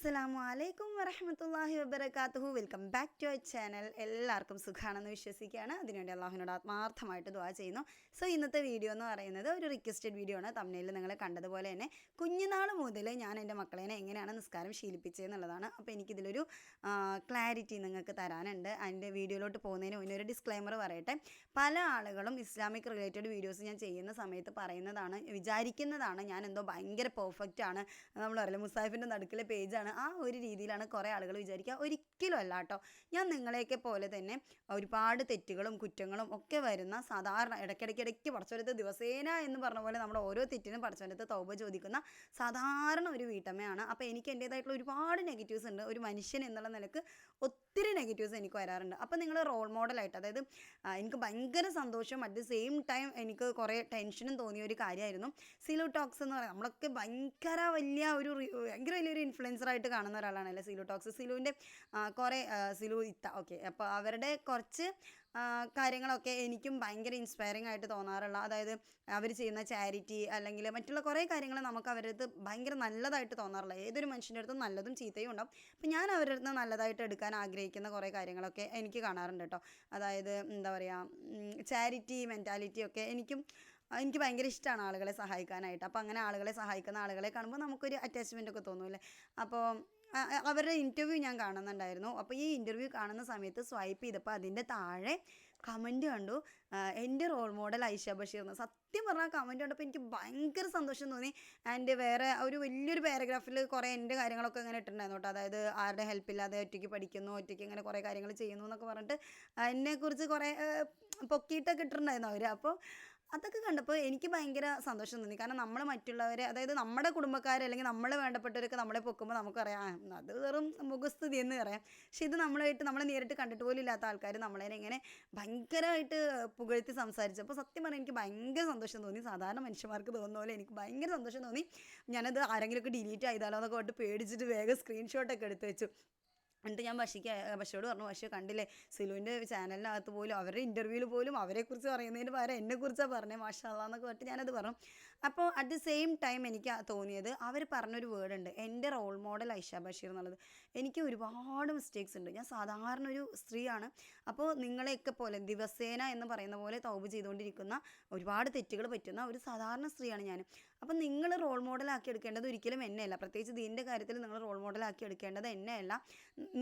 അസ്സലാമു അലൈക്കും വറഹമത്തല്ലാഹി വബർക്കാത്തുഹു welcome back to our channel എല്ലാവർക്കും സുഖമാണെന്ന് വിശ്വസിക്കുകയാണ്. അതിനുവേണ്ടി അള്ളാഹുവിനോട് ആത്മാർത്ഥമായിട്ട് ദുആ ചെയ്യുന്നു. സോ ഇന്നത്തെ വീഡിയോ എന്ന് പറയുന്നത് ഒരു റിക്വസ്റ്റഡ് വീഡിയോ ആണ്. തമിഴിൽ നിങ്ങൾ കണ്ടതുപോലെ തന്നെ കുഞ്ഞുനാൾ മുതൽ ഞാൻ എന്റെ മക്കളേനെ എങ്ങനെയാണ് നിസ്കാരം ശീലിപ്പിച്ചതെന്നുള്ളതാണ് അപ്പോൾ എനിക്കിതിലൊരു ക്ലാരിറ്റി നിങ്ങൾക്ക് തരാനുണ്ട്. അതിന്റെ വീഡിയോയിലോട്ട് പോകുന്നതിന് മുന്നേ ഒരു ഡിസ്ക്ലൈമർ പറയട്ടെ. പല ആളുകളും ഇസ്ലാമിക് റിലേറ്റഡ് വീഡിയോസ് ഞാൻ ചെയ്യുന്ന സമയത്ത് പറയുന്നതാണ് വിചാരിക്കുന്നതാണ് ഞാൻ എന്തോ ഭയങ്കര പെർഫെക്റ്റ് ആണ്. നമ്മൾ പറയുന്നത് മുസാഫിന്റെ നടുക്കിലെ പേജാണ് ആ ഒരു രീതിയിലാണ് കുറേ ആളുകൾ വിചാരിക്കുക. ഒരിക്കലും അല്ല കേട്ടോ. ഞാൻ നിങ്ങളെയൊക്കെ പോലെ തന്നെ ഒരുപാട് തെറ്റുകളും കുറ്റങ്ങളും ഒക്കെ വരുന്ന സാധാരണ ഇടയ്ക്കിടയ്ക്കിടയ്ക്ക് പടച്ചോരത്ത് ദിവസേന എന്ന് പറഞ്ഞ പോലെ നമ്മുടെ ഓരോ തെറ്റിനും പടച്ചോരത്ത് തൗബ ചോദിക്കുന്ന സാധാരണ ഒരു വീട്ടമ്മയാണ്. അപ്പോൾ എനിക്ക് എന്റേതായിട്ടുള്ള ഒരുപാട് നെഗറ്റീവ്സ് ഉണ്ട്. ഒരു മനുഷ്യൻ എന്നുള്ള നിലയ്ക്ക് ഒത്തിരി നെഗറ്റീവ്സ് എനിക്ക് വരാറുണ്ട്. അപ്പോൾ നിങ്ങൾ റോൾ മോഡലായിട്ട് അതായത് എനിക്ക് ഭയങ്കര സന്തോഷം അറ്റ് ദി സെയിം ടൈം എനിക്ക് കുറേ ടെൻഷനും തോന്നിയ ഒരു കാര്യമായിരുന്നു. സിലു ടോക്സ് എന്ന് പറയുന്നത് നമ്മളൊക്കെ ഭയങ്കര വലിയ ഒരു ഭയങ്കര വലിയൊരു ഇൻഫ്ലുവൻസർ ആയിട്ട് കാണുന്ന ഒരാളാണല്ലേ സിലു ടോക്സ് സിലുവിന്റെ കുറേ സിലു ഇത്ത ഓക്കെ. അപ്പോൾ അവരുടെ കുറച്ച് കാര്യങ്ങളൊക്കെ എനിക്കും ഭയങ്കര ഇൻസ്പയറിംഗ് ആയിട്ട് തോന്നാറുള്ള അതായത് അവർ ചെയ്യുന്ന ചാരിറ്റി അല്ലെങ്കിൽ മറ്റുള്ള കുറേ കാര്യങ്ങൾ നമുക്ക് അവരുടെ അടുത്ത് ഭയങ്കര നല്ലതായിട്ട് തോന്നാറുള്ള ഏതൊരു മനുഷ്യന്റെ അടുത്തും നല്ലതും ചീത്തയും ഉണ്ടാവും. അപ്പം ഞാൻ അവരുടെ അടുത്ത് നല്ലതായിട്ട് എടുക്കാൻ ആഗ്രഹിക്കുന്ന കുറേ കാര്യങ്ങളൊക്കെ എനിക്ക് കാണാറുണ്ട് കേട്ടോ. അതായത് എന്താ പറയുക ചാരിറ്റി മെന്റാലിറ്റി ഒക്കെ എനിക്കും എനിക്ക് ഭയങ്കര ഇഷ്ടമാണ് ആളുകളെ സഹായിക്കാനായിട്ട്. അപ്പോൾ അങ്ങനെ ആളുകളെ സഹായിക്കുന്ന ആളുകളെ കാണുമ്പോൾ നമുക്കൊരു അറ്റാച്ച്മെന്റ് ഒക്കെ തോന്നൂല്ലേ അപ്പോൾ അവരുടെ ഇന്റർവ്യൂ ഞാൻ കാണുന്നുണ്ടായിരുന്നു. അപ്പോൾ ഈ ഇന്റർവ്യൂ കാണുന്ന സമയത്ത് സ്വൈപ്പ് ചെയ്തപ്പോൾ അതിന്റെ താഴെ കമന്റ് കണ്ടു എന്റെ റോൾ മോഡൽ ഐഷ ബഷീർ എന്ന്. സത്യം പറഞ്ഞാൽ കമന്റ് കണ്ടപ്പോൾ എനിക്ക് ഭയങ്കര സന്തോഷം തോന്നി. ആൻഡ് വേറെ ഒരു വലിയൊരു പാരഗ്രാഫിൽ കുറേ എന്റെ കാര്യങ്ങളൊക്കെ ഇങ്ങനെ ഇട്ടിട്ടുണ്ടായിരുന്നു കേട്ടോ. അതായത് ആരുടെ ഹെൽപ്പ് ഇല്ലാതെ ഒറ്റയ്ക്ക് പഠിക്കുന്നു ഒറ്റയ്ക്ക് ഇങ്ങനെ കുറേ കാര്യങ്ങൾ ചെയ്യുന്നു എന്നൊക്കെ പറഞ്ഞിട്ട് എന്നെക്കുറിച്ച് കുറേ പൊക്കിയിട്ടൊക്കെ ഇട്ടിട്ടുണ്ടായിരുന്നു അവർ അപ്പോൾ അതൊക്കെ കണ്ടപ്പോൾ എനിക്ക് ഭയങ്കര സന്തോഷം തോന്നി. കാരണം നമ്മൾ മറ്റുള്ളവരെ അതായത് നമ്മുടെ കുടുംബക്കാർ അല്ലെങ്കിൽ നമ്മളെ വേണ്ടപ്പെട്ടവരൊക്കെ നമ്മളെ പൊക്കുമ്പോൾ നമുക്കറിയാം അത് വെറും മുഖസ്തുതി എന്ന് പറയാം. പക്ഷെ ഇത് നമ്മളായിട്ട് നമ്മളെ നേരിട്ട് കണ്ടിട്ട് പോലും ഇല്ലാത്ത ആൾക്കാർ നമ്മളെ ഇങ്ങനെ ഭയങ്കരമായിട്ട് പുകഴ്ത്തി സംസാരിച്ചപ്പോൾ സത്യം പറഞ്ഞാൽ എനിക്ക് ഭയങ്കര സന്തോഷം തോന്നി. സാധാരണ മനുഷ്യന്മാർക്ക് തോന്നുന്ന പോലെ എനിക്ക് ഭയങ്കര സന്തോഷം തോന്നി. ഞാനത് ആരെങ്കിലുമൊക്കെ ഡിലീറ്റ് ചെയ്താലോ എന്നൊക്കെ പറഞ്ഞിട്ട് പേടിച്ചിട്ട് വേഗം സ്ക്രീൻഷോട്ടൊക്കെ എടുത്ത് വെച്ചു. എന്നിട്ട് ഞാൻ ബഷിക്ക് ബഷിയോട് പറഞ്ഞു ബഷി കണ്ടില്ലേ? സിലുവിന്റെ ചാനലിനകത്ത് പോലും അവരുടെ ഇന്റർവ്യൂവിൽ പോലും അവരെക്കുറിച്ച് പറയുന്നതിന് പകരം എന്നെക്കുറിച്ചാണ് പറഞ്ഞത് മാഷാല്ല എന്നൊക്കെ പറഞ്ഞിട്ട് ഞാനത് പറഞ്ഞു. അപ്പോൾ അറ്റ് ദി സെയിം ടൈം എനിക്ക് തോന്നിയത് അവർ പറഞ്ഞൊരു വേർഡ് ഉണ്ട് എന്റെ റോൾ മോഡൽ ഐഷ ബഷീർ എന്നുള്ളത്. എനിക്ക് ഒരുപാട് മിസ്റ്റേക്സ് ഉണ്ട്. ഞാൻ സാധാരണ ഒരു സ്ത്രീയാണ്. അപ്പോൾ നിങ്ങളെയൊക്കെ പോലെ ദിവസേന എന്ന് പറയുന്ന പോലെ തൗബ് ചെയ്തുകൊണ്ടിരിക്കുന്ന ഒരുപാട് തെറ്റുകൾ പറ്റുന്ന ഒരു സാധാരണ സ്ത്രീയാണ് ഞാൻ അപ്പം നിങ്ങൾ റോൾ മോഡലാക്കി എടുക്കേണ്ടത് ഒരിക്കലും എന്നെയല്ല. പ്രത്യേകിച്ച് ദീന്റെ കാര്യത്തിൽ നിങ്ങൾ റോൾ മോഡലാക്കി എടുക്കേണ്ടത് എന്നെയല്ല.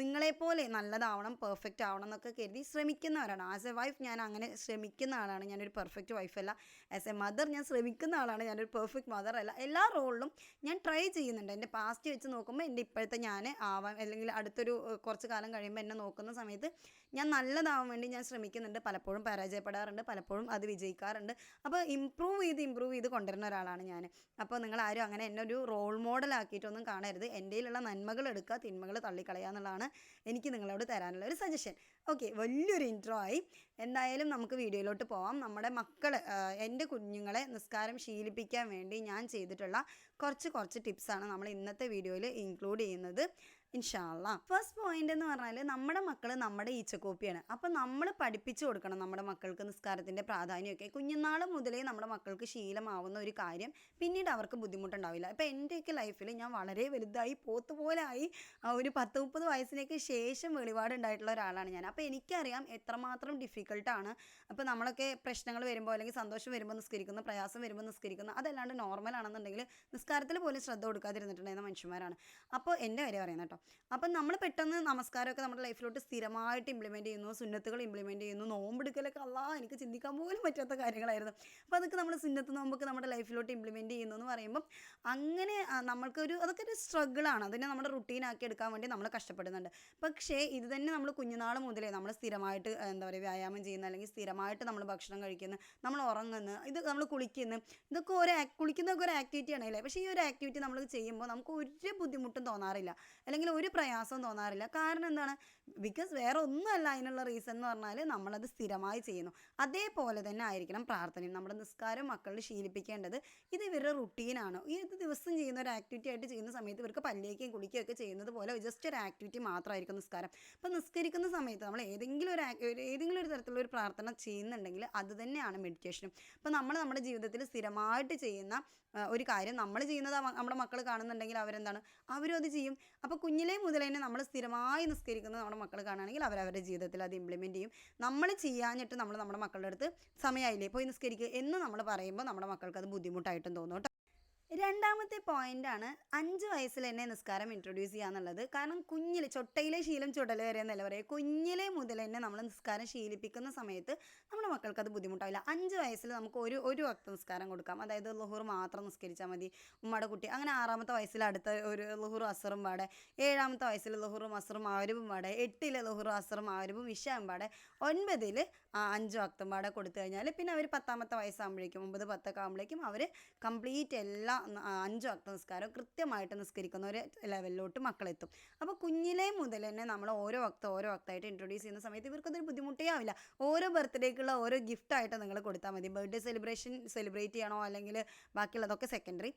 നിങ്ങളെപ്പോലെ നല്ലതാവണം പെർഫെക്റ്റ് ആവണം എന്നൊക്കെ കരുതി ശ്രമിക്കുന്നവരാണ്. ആസ് എ വൈഫ് ഞാൻ അങ്ങനെ ശ്രമിക്കുന്ന ആളാണ്. ഞാനൊരു പെർഫെക്റ്റ് വൈഫല്ല ആസ് എ മദർ ഞാൻ ശ്രമിക്കുന്ന ആളാണ്. ഞാനൊരു പെർഫെക്റ്റ് മദർ അല്ല. എല്ലാ റോളിലും ഞാൻ ട്രൈ ചെയ്യുന്നുണ്ട്. എന്റെ പാസ്റ്റ് വെച്ച് നോക്കുമ്പോൾ എന്റെ ഇപ്പോഴത്തെ ഞാൻ ആവാൻ അല്ലെങ്കിൽ അടുത്തൊരു കുറച്ച് കാലം കഴിയുമ്പോൾ എന്നെ നോക്കുന്ന സമയത്ത് ഞാൻ നല്ലതാവാൻ വേണ്ടി ഞാൻ ശ്രമിക്കുന്നുണ്ട്. പലപ്പോഴും പരാജയപ്പെടാറുണ്ട്. പലപ്പോഴും അത് വിജയിക്കാറുണ്ട്. അപ്പോൾ ഇമ്പ്രൂവ് ചെയ്ത് ഇമ്പ്രൂവ് ചെയ്ത് കൊണ്ടുവരുന്ന ഒരാളാണ് ഞാൻ. അപ്പോൾ നിങ്ങൾ ആരും അങ്ങനെ എന്നെ ഒരു റോൾ മോഡലാക്കിയിട്ടൊന്നും കാണരുത്. എന്റെയിലുള്ള നന്മകൾ എടുക്കുക തിന്മകൾ തള്ളിക്കളയുക എന്നുള്ളതാണ് എനിക്ക് നിങ്ങളോട് തരാനുള്ള ഒരു സജഷൻ ഓക്കെ വലിയൊരു ഇൻട്രോ ആയി. എന്തായാലും നമുക്ക് വീഡിയോയിലോട്ട് പോവാം. നമ്മുടെ മക്കൾ എന്റെ കുഞ്ഞുങ്ങളെ നിസ്കാരം ശീലിപ്പിക്കാൻ വേണ്ടി ഞാൻ ചെയ്തിട്ടുള്ള കുറച്ച് കുറച്ച് ടിപ്സാണ് നമ്മൾ ഇന്നത്തെ വീഡിയോയിൽ ഇൻക്ലൂഡ് ചെയ്യുന്നത്. ഇൻഷാല്ല ഫസ്റ്റ് പോയിന്റ് എന്ന് പറഞ്ഞാൽ നമ്മുടെ മക്കൾ നമ്മുടെ ഈച്ച കോപ്പിയാണ് അപ്പം നമ്മൾ പഠിപ്പിച്ചു കൊടുക്കണം നമ്മുടെ മക്കൾക്ക് നിസ്കാരത്തിന്റെ പ്രാധാന്യമൊക്കെ. കുഞ്ഞുനാൾ മുതലേ നമ്മുടെ മക്കൾക്ക് ശീലമാവുന്ന ഒരു കാര്യം പിന്നീട് അവർക്ക് ബുദ്ധിമുട്ടുണ്ടാവില്ല. ഇപ്പം എന്റെയൊക്കെ ലൈഫിൽ ഞാൻ വളരെ വലുതായി പോത്ത് പോലായി ഒരു പത്ത് മുപ്പത് വയസ്സിനേക്ക് ശേഷം വെളിപാടുണ്ടായിട്ടുള്ള ഒരാളാണ് ഞാൻ. അപ്പോൾ എനിക്കറിയാം എത്രമാത്രം ഡിഫിക്കൽട്ടാണ് അപ്പോൾ നമ്മളൊക്കെ പ്രശ്നങ്ങൾ വരുമ്പോൾ അല്ലെങ്കിൽ സന്തോഷം വരുമ്പോൾ നിസ്കരിക്കുന്നു പ്രയാസം വരുമ്പോൾ നിസ്കരിക്കുന്നു അതല്ലാണ്ട് നോർമൽ ആണെന്നുണ്ടെങ്കിൽ നിസ്കാരത്തിൽ പോലും ശ്രദ്ധ കൊടുക്കാതിരുന്നിട്ടുണ്ടായിരുന്ന മനുഷ്യന്മാരാണ്. അപ്പോൾ എന്റെ കാര്യം പറയുന്നത് കേട്ടോ അപ്പം നമ്മൾ പെട്ടെന്ന് നമസ്കാരമൊക്കെ നമ്മുടെ ലൈഫിലോട്ട് സ്ഥിരമായിട്ട് ഇംപ്ലിമെന്റ് ചെയ്യുന്നു സുന്നത്തുകൾ ഇംപ്ലിമെന്റ് ചെയ്യുന്നു. നോമ്പെടുക്കലൊക്കെ അല്ലാ എനിക്ക് ചിന്തിക്കാൻ പോലും പറ്റാത്ത കാര്യങ്ങളായിരുന്നു. അപ്പോൾ അതൊക്കെ നമ്മൾ സുന്നത്ത് നോമ്പൊക്കെ നമ്മുടെ ലൈഫിലോട്ട് ഇംപ്ലിമെന്റ് ചെയ്യുന്നു എന്ന് പറയുമ്പം അങ്ങനെ നമ്മൾക്കൊരു അതൊക്കെ ഒരു സ്ട്രഗിളാണ് അതിനെ നമ്മുടെ റുട്ടീനാക്കി എടുക്കാൻ വേണ്ടി നമ്മൾ കഷ്ടപ്പെടുന്നുണ്ട്. പക്ഷേ ഇത് തന്നെ നമ്മൾ കുഞ്ഞുനാൾ മുതലേ നമ്മൾ സ്ഥിരമായിട്ട് എന്താ പറയുക വ്യായാമം ചെയ്യുന്ന അല്ലെങ്കിൽ സ്ഥിരമായിട്ട് നമ്മൾ ഭക്ഷണം കഴിക്കുന്നു നമ്മൾ ഉറങ്ങുന്നു ഇത് നമ്മൾ കുളിക്കുന്നു ഇതൊക്കെ ഒരു കുളിക്കുന്നതൊക്കെ ഒരു ആക്ടിവിറ്റി അല്ലേ പക്ഷേ ഈ ഒരു ആക്ടിവിറ്റി നമ്മൾ ചെയ്യുമ്പോൾ നമുക്ക് ഒരു ബുദ്ധിമുട്ടും തോന്നാറില്ല. അല്ലെങ്കിൽ ഒരു പ്രയാസവും തോന്നാറില്ല. കാരണം എന്താണ്? ബിക്കോസ് വേറെ ഒന്നുമല്ല അതിനുള്ള റീസൺ എന്ന് പറഞ്ഞാൽ നമ്മളത് സ്ഥിരമായി ചെയ്യുന്നു. അതേപോലെ തന്നെ ആയിരിക്കണം പ്രാർത്ഥനയും. നമ്മുടെ നിസ്കാരം മക്കളിൽ ശീലിപ്പിക്കേണ്ടത് ഇത് ഇവരുടെ റുട്ടീനാണ് ഈ ഇത് ദിവസം ചെയ്യുന്ന ഒരു ആക്ടിവിറ്റി ആയിട്ട് ചെയ്യുന്ന സമയത്ത് ഇവർക്ക് പല്ലേക്കും കുളിക്കുകയും ഒക്കെ ചെയ്യുന്നത് പോലെ ജസ്റ്റ് ഒരു ആക്ടിവിറ്റി മാത്രമായിരിക്കും നിസ്കാരം. അപ്പോൾ നിസ്കരിക്കുന്ന സമയത്ത് നമ്മൾ ഏതെങ്കിലും ഒരു ഒരു- ഏതെങ്കിലും ഒരു തരത്തിലുള്ള ഒരു പ്രാർത്ഥന ചെയ്യുന്നുണ്ടെങ്കിൽ അത് തന്നെയാണ് മെഡിറ്റേഷനും അപ്പോൾ നമ്മൾ നമ്മുടെ ജീവിതത്തിൽ സ്ഥിരമായിട്ട് ചെയ്യുന്ന ഒരു കാര്യം നമ്മൾ ചെയ്യുന്നത് നമ്മുടെ മക്കൾ കാണുന്നുണ്ടെങ്കിൽ അവരെന്താണ്? അവരും അത് ചെയ്യും. അപ്പോൾ കുഞ്ഞിലേ മുതലേ നമ്മൾ സ്ഥിരമായി നിസ്കരിക്കുന്നത് നമ്മുടെ മക്കൾ കാണുകയാണെങ്കിൽ അവരവരുടെ ജീവിതത്തിൽ അത് ഇംപ്ലിമെന്റ് ചെയ്യും. നമ്മൾ ചെയ്യാഞ്ഞിട്ട് നമ്മൾ നമ്മുടെ മക്കളുടെ അടുത്ത് സമയമായില്ലേ പോയി നിസ്കരിക്കുക എന്ന് നമ്മൾ പറയുമ്പോൾ നമ്മുടെ മക്കൾക്ക് അത് ബുദ്ധിമുട്ടായിട്ടും തോന്നും രണ്ടാമത്തെ പോയിന്റാണ് അഞ്ച് വയസ്സിൽ തന്നെ നിസ്കാരം ഇൻട്രൊഡ്യൂസ് ചെയ്യുക എന്നുള്ളത് കാരണം കുഞ്ഞിൽ ചൊട്ടയിലെ ശീലം ചുടല വരെ എന്നല്ല പറയുക കുഞ്ഞിലെ മുതൽ തന്നെ നമ്മൾ നിസ്കാരം ശീലിപ്പിക്കുന്ന സമയത്ത് നമ്മുടെ മക്കൾക്ക് അത് ബുദ്ധിമുട്ടാവില്ല. അഞ്ച് വയസ്സിൽ നമുക്ക് ഒരു ഒരു വക്ത നിസ്കാരം കൊടുക്കാം. അതായത് ലുഹൂർ മാത്രം നിസ്കരിച്ചാൽ മതി. ഉമ്മയുടെ കുട്ടി അങ്ങനെ ആറാമത്തെ വയസ്സിൽ അടുത്ത ഒരു ലുഹൂർ അസറും പാടെ. ഏഴാമത്തെ വയസ്സിൽ ലുഹൂറും അസറും ആവരവും പാടെ. എട്ടിലെ ലുഹൂറും അസറും ആവരവും വിഷയം പാടെ. ഒൻപതിൽ അഞ്ച് വക്തം പാടെ കൊടുത്തു കഴിഞ്ഞാൽ പിന്നെ അവർ പത്താമത്തെ വയസ്സാകുമ്പോഴേക്കും ഒമ്പത് പത്തൊക്കെ ആകുമ്പോഴേക്കും അവർ കംപ്ലീറ്റ് എല്ലാ അഞ്ച് വക്ത നിസ്കാരം കൃത്യമായിട്ട് നിസ്കരിക്കുന്ന ഒരു ലെവലിലോട്ട് മക്കളെത്തും. അപ്പോൾ കുഞ്ഞിലേ മുതൽ തന്നെ നമ്മൾ ഓരോ വക്ത ഓരോ വക്തമായിട്ട് ഇൻട്രൊഡ്യൂസ് ചെയ്യുന്ന സമയത്ത് ഇവർക്കതൊരു ബുദ്ധിമുട്ടേ ആവില്ല. ഓരോ ബർത്ത്ഡേക്കുള്ള ഓരോ ഗിഫ്റ്റായിട്ട് നിങ്ങൾ കൊടുത്താൽ മതി. ബർത്ത്ഡേ സെലിബ്രേഷൻ സെലിബ്രേറ്റ് ചെയ്യണോ അല്ലെങ്കിൽ ബാക്കിയുള്ളതൊക്കെ സെക്കൻഡറി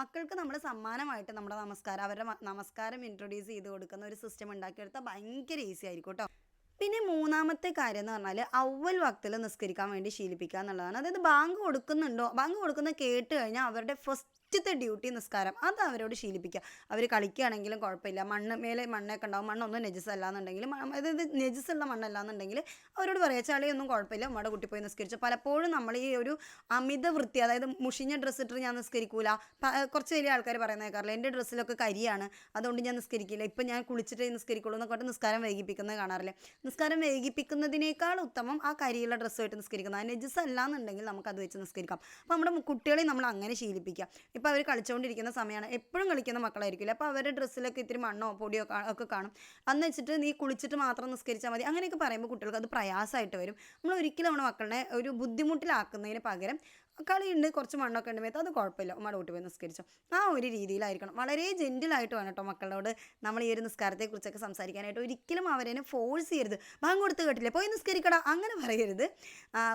മക്കൾക്ക് നമ്മൾ സമ്മാനമായിട്ട് നമ്മുടെ നമസ്കാരം അവരുടെ നമസ്കാരം ഇൻട്രൊഡ്യൂസ് ചെയ്ത് കൊടുക്കുന്ന ഒരു സിസ്റ്റം ഉണ്ടാക്കിയെടുത്താൽ ഭയങ്കര ഈസി ആയിരിക്കും കേട്ടോ. പിന്നെ മൂന്നാമത്തെ കാര്യം എന്ന് പറഞ്ഞാൽ അവൽ വക്തിൽ നിസ്കരിക്കാൻ വേണ്ടി ശീലിപ്പിക്കുക എന്നുള്ളതാണ്. അതായത് ബാങ്ക് കൊടുക്കുന്നുണ്ടോ? ബാങ്ക് കൊടുക്കുന്ന കേട്ട് കഴിഞ്ഞാൽ അവരുടെ ഫസ്റ്റത്തെ ഡ്യൂട്ടി നിസ്കാരം അത് അവരോട് ശീലിപ്പിക്കുക. അവർ കളിക്കുകയാണെങ്കിലും കുഴപ്പമില്ല. മണ്ണ് മേലെ മണ്ണൊക്കെ ഉണ്ടാവും. മണ്ണൊന്നും നെജസ് അല്ല എന്നുണ്ടെങ്കിൽ അതായത് നെജസ് ഉള്ള മണ്ണല്ല എന്നുണ്ടെങ്കിൽ അവരോട് പറയാം ചളിയൊന്നും കുഴപ്പമില്ല. നമ്മുടെ കുട്ടി പോയി നിസ്കരിച്ചു. പലപ്പോഴും നമ്മൾ ഈ ഒരു അമിത വൃത്തി അതായത് മുഷിഞ്ഞ ഡ്രസ്സ് ഇട്ടിട്ട് ഞാൻ നിസ്കരിക്കൂല. കുറച്ച് വലിയ ആൾക്കാർ പറയുന്ന കേൾക്കാറില്ല എന്റെ ഡ്രസ്സിലൊക്കെ കരിയാണ്. അതുകൊണ്ട് ഞാൻ നിസ്കരിക്കില്ല. ഇപ്പം ഞാൻ കുളിച്ചിട്ട് നിസ്കരിക്കുള്ളൂ എന്നൊക്കെ നിസ്കാരം വൈകിപ്പിക്കുന്നത് കാണാറില്ല? നിസ്കാരം വൈകിപ്പിക്കുന്നതിനേക്കാൾ ഉത്തമം ആ കരിയുള്ള ഡ്രസ്സ് ആയിട്ട് നിസ്കരിക്കുന്നത്. ആ നെജസ് അല്ല എന്നുണ്ടെങ്കിൽ നമുക്ക് അത് വെച്ച് നിസ്കരിക്കാം. അപ്പം നമ്മുടെ കുട്ടികളെ നമ്മൾ അങ്ങനെ ശീലിപ്പിക്കുക. ഇപ്പോൾ അവർ കളിച്ചുകൊണ്ടിരിക്കുന്ന സമയമാണ്. എപ്പോഴും കളിക്കുന്ന മക്കളായിരിക്കില്ല? അപ്പോൾ അവരുടെ ഡ്രസ്സിലൊക്കെ ഇത്തിരി മണ്ണോ പൊടിയോ ഒക്കെ കാണും. അന്ന് വെച്ചിട്ട് നീ കുളിച്ചിട്ട് മാത്രം നിസ്കരിച്ചാൽ മതി. അങ്ങനെയൊക്കെ പറയുമ്പോൾ കുട്ടികൾക്ക് അത് പ്രയാസമായിട്ട് വരും. നമ്മൾ ഒരിക്കലും നമ്മുടെ മക്കളെ ഒരു ബുദ്ധിമുട്ടിലാക്കുന്നതിന് പകരം കളിയുണ്ട് കുറച്ച് മണ്ണൊക്കെ ഉണ്ട്. മേത്ത് അത് കുഴപ്പമില്ല. ഉമ്മയുടെ കൂട്ടി പോയി നിസ്കരിച്ചോ. ആ ഒരു രീതിയിലായിരിക്കണം. വളരെ ജെന്റിലായിട്ട് വേണം കേട്ടോ മക്കളോട് നമ്മൾ ഈ ഒരു നിസ്കാരത്തെക്കുറിച്ചൊക്കെ സംസാരിക്കാനായിട്ട്. ഒരിക്കലും അവരെ ഫോഴ്സ് ചെയ്യരുത്. ബാങ്ക് കൊടുത്ത് കേട്ടില്ലേ? പോയി നിസ്കരിക്കടാ. അങ്ങനെ പറയരുത്.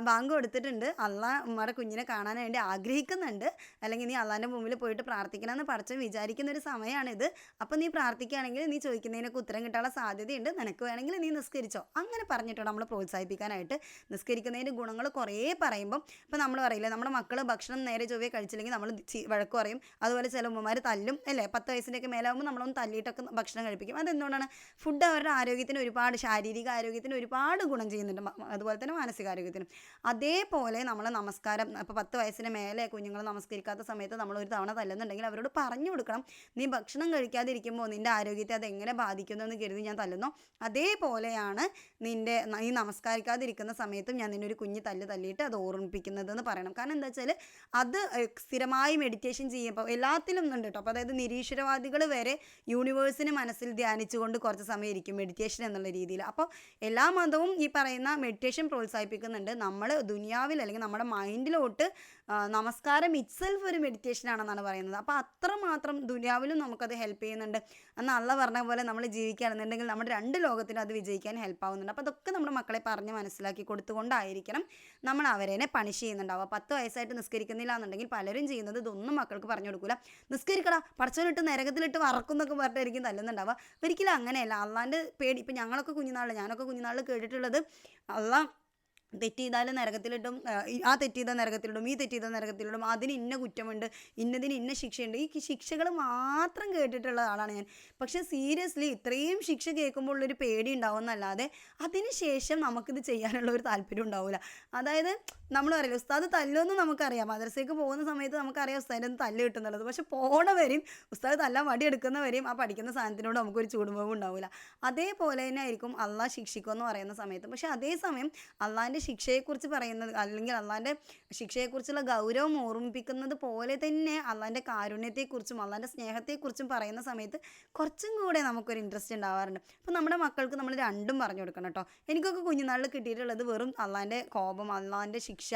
ബാങ്ക് കൊടുത്തിട്ടുണ്ട്. അള്ളാ ഉമ്മയുടെ കുഞ്ഞിനെ കാണാൻ വേണ്ടി ആഗ്രഹിക്കുന്നുണ്ട്. അല്ലെങ്കിൽ നീ അള്ളാന്റെ മുമ്പിൽ പോയിട്ട് പ്രാർത്ഥിക്കണമെന്ന് പറച്ചും വിചാരിക്കുന്ന ഒരു സമയമാണിത്. അപ്പോൾ നീ പ്രാർത്ഥിക്കുകയാണെങ്കിൽ നീ ചോദിക്കുന്നതിനൊക്കെ ഉത്തരം കിട്ടാനുള്ള സാധ്യതയുണ്ട്. നിനക്ക് വേണമെങ്കിൽ നീ നിസ്കരിച്ചോ. അങ്ങനെ പറഞ്ഞിട്ടോ നമ്മൾ പ്രോത്സാഹിപ്പിക്കാനായിട്ട് നിസ്കരിക്കുന്നതിന്റെ ഗുണങ്ങൾ കുറേ പറയുമ്പം. ഇപ്പം നമ്മൾ പറയില്ലേ? നമ്മുടെ മക്കൾ ഭക്ഷണം നേരെ ചൊവ്വേ കഴിച്ചില്ലെങ്കിൽ നമ്മൾ വഴക്ക് പറയും. അതുപോലെ ചില ഉമ്മമാർ തല്ലും അല്ലേ? പത്ത് വയസ്സിന്റെയൊക്കെ മേലാകുമ്പോൾ നമ്മളൊന്ന് തല്ലിയിട്ടൊക്കെ ഭക്ഷണം കഴിപ്പിക്കും. അതെന്തുകൊണ്ടാണ്? ഫുഡ് അവരുടെ ആരോഗ്യത്തിന് ഒരുപാട് ശാരീരിക ആരോഗ്യത്തിന് ഒരുപാട് ഗുണം ചെയ്യുന്നുണ്ട്. അതുപോലെ തന്നെ മാനസികാരോഗ്യത്തിനും. അതേപോലെ നമ്മൾ നമസ്കാരം ഇപ്പോൾ പത്ത് വയസ്സിന് മേലെ കുഞ്ഞുങ്ങൾ നമസ്കരിക്കാത്ത സമയത്ത് നമ്മൾ ഒരു തവണ തല്ലുന്നുണ്ടെങ്കിൽ അവരോട് പറഞ്ഞു കൊടുക്കണം. നീ ഭക്ഷണം കഴിക്കാതിരിക്കുമ്പോൾ നിന്റെ ആരോഗ്യത്തെ അത് എങ്ങനെ ബാധിക്കുന്നു? എന്ന് കരുതി ഞാൻ തല്ലുന്നു. അതേപോലെയാണ് നിന്റെ ന- നമസ്കരിക്കാതിരിക്കുന്ന സമയത്തും ഞാൻ നിന്നൊരു കുഞ്ഞ് തല്ല് തല്ലിയിട്ട് അത് ഓർമ്മിപ്പിക്കുന്നതെന്ന് പറയണം. കാരണം എന്താ വെച്ചാൽ അത് സ്ഥിരമായി മെഡിറ്റേഷൻ ചെയ്യുമ്പോൾ എല്ലാത്തിലും ഉണ്ട് കേട്ടോ അപ്പോൾ അതായത് നിരീശ്വരവാദികൾ വരെ യൂണിവേഴ്സിനെ മനസ്സിൽ ധ്യാനിച്ചുകൊണ്ട് കുറച്ച് സമയം ഇരിക്കും മെഡിറ്റേഷൻ എന്നുള്ള രീതിയിൽ. അപ്പോൾ എല്ലാ മതവും ഈ പറയുന്ന മെഡിറ്റേഷൻ പ്രോത്സാഹിപ്പിക്കുന്നുണ്ട്. നമ്മൾ ദുനിയാവിൽ അല്ലെങ്കിൽ നമ്മുടെ മൈൻഡിലോട്ട് നമസ്കാരം ഇറ്റ്സെൽഫ് ഒരു മെഡിറ്റേഷൻ ആണെന്നാണ് പറയുന്നത്. അപ്പോൾ അത്രമാത്രം ദുനിയാവിലും നമുക്കത് ഹെൽപ്പ് ചെയ്യുന്നുണ്ട്. അന്ന് അള്ള പറഞ്ഞ പോലെ നമ്മൾ ജീവിക്കുകയാണെന്നുണ്ടെങ്കിൽ നമ്മുടെ രണ്ട് ലോകത്തിനും അത് വിജയിക്കാൻ ഹെൽപ്പ് ആവുന്നുണ്ട്. അപ്പോൾ അതൊക്കെ നമ്മുടെ മക്കളെ പറഞ്ഞ് മനസ്സിലാക്കി കൊടുത്തുകൊണ്ടായിരിക്കണം നമ്മൾ അവരെ പണിഷ് ചെയ്യുന്നുണ്ടാവുക. പത്ത് വയസ്സായിട്ട് നിസ്കരിക്കുന്നില്ല എന്നുണ്ടെങ്കിൽ പലരും ചെയ്യുന്നത് ഇതൊന്നും മക്കൾക്ക് പറഞ്ഞു കൊടുക്കില്ല നിസ്കരിക്കടാ പഠിച്ചവരിട്ട് നരകത്തിലിട്ട് വറക്കുന്നൊക്കെ പറഞ്ഞിട്ടായിരിക്കും തല്ലുന്നുണ്ടാവുക. ഒരിക്കലും അങ്ങനെയല്ല. അള്ളാന്റെ പേടി ഇപ്പം ഞങ്ങളൊക്കെ കുഞ്ഞുനാളിൽ ഞാനൊക്കെ കുഞ്ഞുനാളിൽ കേട്ടിട്ടുള്ളത് അള്ളാ തെറ്റ് ചെയ്താൽ നരകത്തിലിട്ടും ആ, തെറ്റ് ചെയ്ത നരകത്തിലിടും ഈ തെറ്റ് ചെയ്ത നരകത്തിലിടും അതിന് ഇന്ന കുറ്റമുണ്ട് ഇന്നതിന് ഇന്ന ശിക്ഷയുണ്ട്. ഈ ശിക്ഷകൾ മാത്രം കേട്ടിട്ടുള്ള ആളാണ് ഞാൻ. പക്ഷെ സീരിയസ്ലി ഇത്രയും ശിക്ഷ കേൾക്കുമ്പോൾ ഉള്ളൊരു പേടി ഉണ്ടാവുമെന്നല്ലാതെ അതിന് ശേഷം നമുക്കിത് ചെയ്യാനുള്ള ഒരു താല്പര്യം ഉണ്ടാവില്ല അതായത് നമ്മൾ അറിയില്ല ഉസ്താദ് തല്ലുമെന്ന് നമുക്കറിയാം. മദ്രസയ്ക്ക് പോകുന്ന സമയത്ത് നമുക്കറിയാം ഉസ്താദിന്റെ ഒന്ന് തല്ല് കിട്ടുന്നുള്ളത്. പക്ഷെ പോണവരെയും ഉസ്താദ് തല്ലാൻ വടി എടുക്കുന്നവരെയും ആ പഠിക്കുന്ന സാധനത്തിനോട് നമുക്കൊരു ചൂടുമ്പോൾ ഉണ്ടാവില്ല അതേപോലെ തന്നെ ആയിരിക്കും അള്ളാഹ് ശിക്ഷിക്കുമെന്ന് പറയുന്ന സമയത്ത്. പക്ഷെ അതേസമയം അള്ളാഹിന്റെ ശിക്ഷയെക്കുറിച്ച് പറയുന്നത് അല്ലെങ്കിൽ അള്ളാന്റെ ശിക്ഷയെക്കുറിച്ചുള്ള ഗൗരവം ഓർമ്മിപ്പിക്കുന്നത് പോലെ തന്നെ അള്ളാന്റെ കാരുണ്യത്തെക്കുറിച്ചും അള്ളാന്റെ സ്നേഹത്തെക്കുറിച്ചും പറയുന്ന സമയത്ത് കുറച്ചും കൂടെ നമുക്കൊരു ഇൻട്രസ്റ്റ് ഉണ്ടാവാറുണ്ട്. അപ്പോൾ നമ്മുടെ മക്കൾക്ക് നമ്മൾ രണ്ടും പറഞ്ഞു കൊടുക്കണം കേട്ടോ. എനിക്കൊക്കെ കുഞ്ഞുനാളിൽ കിട്ടിയിട്ടുള്ളത് വെറും അള്ളാന്റെ കോപം അള്ളാന്റെ ശിക്ഷ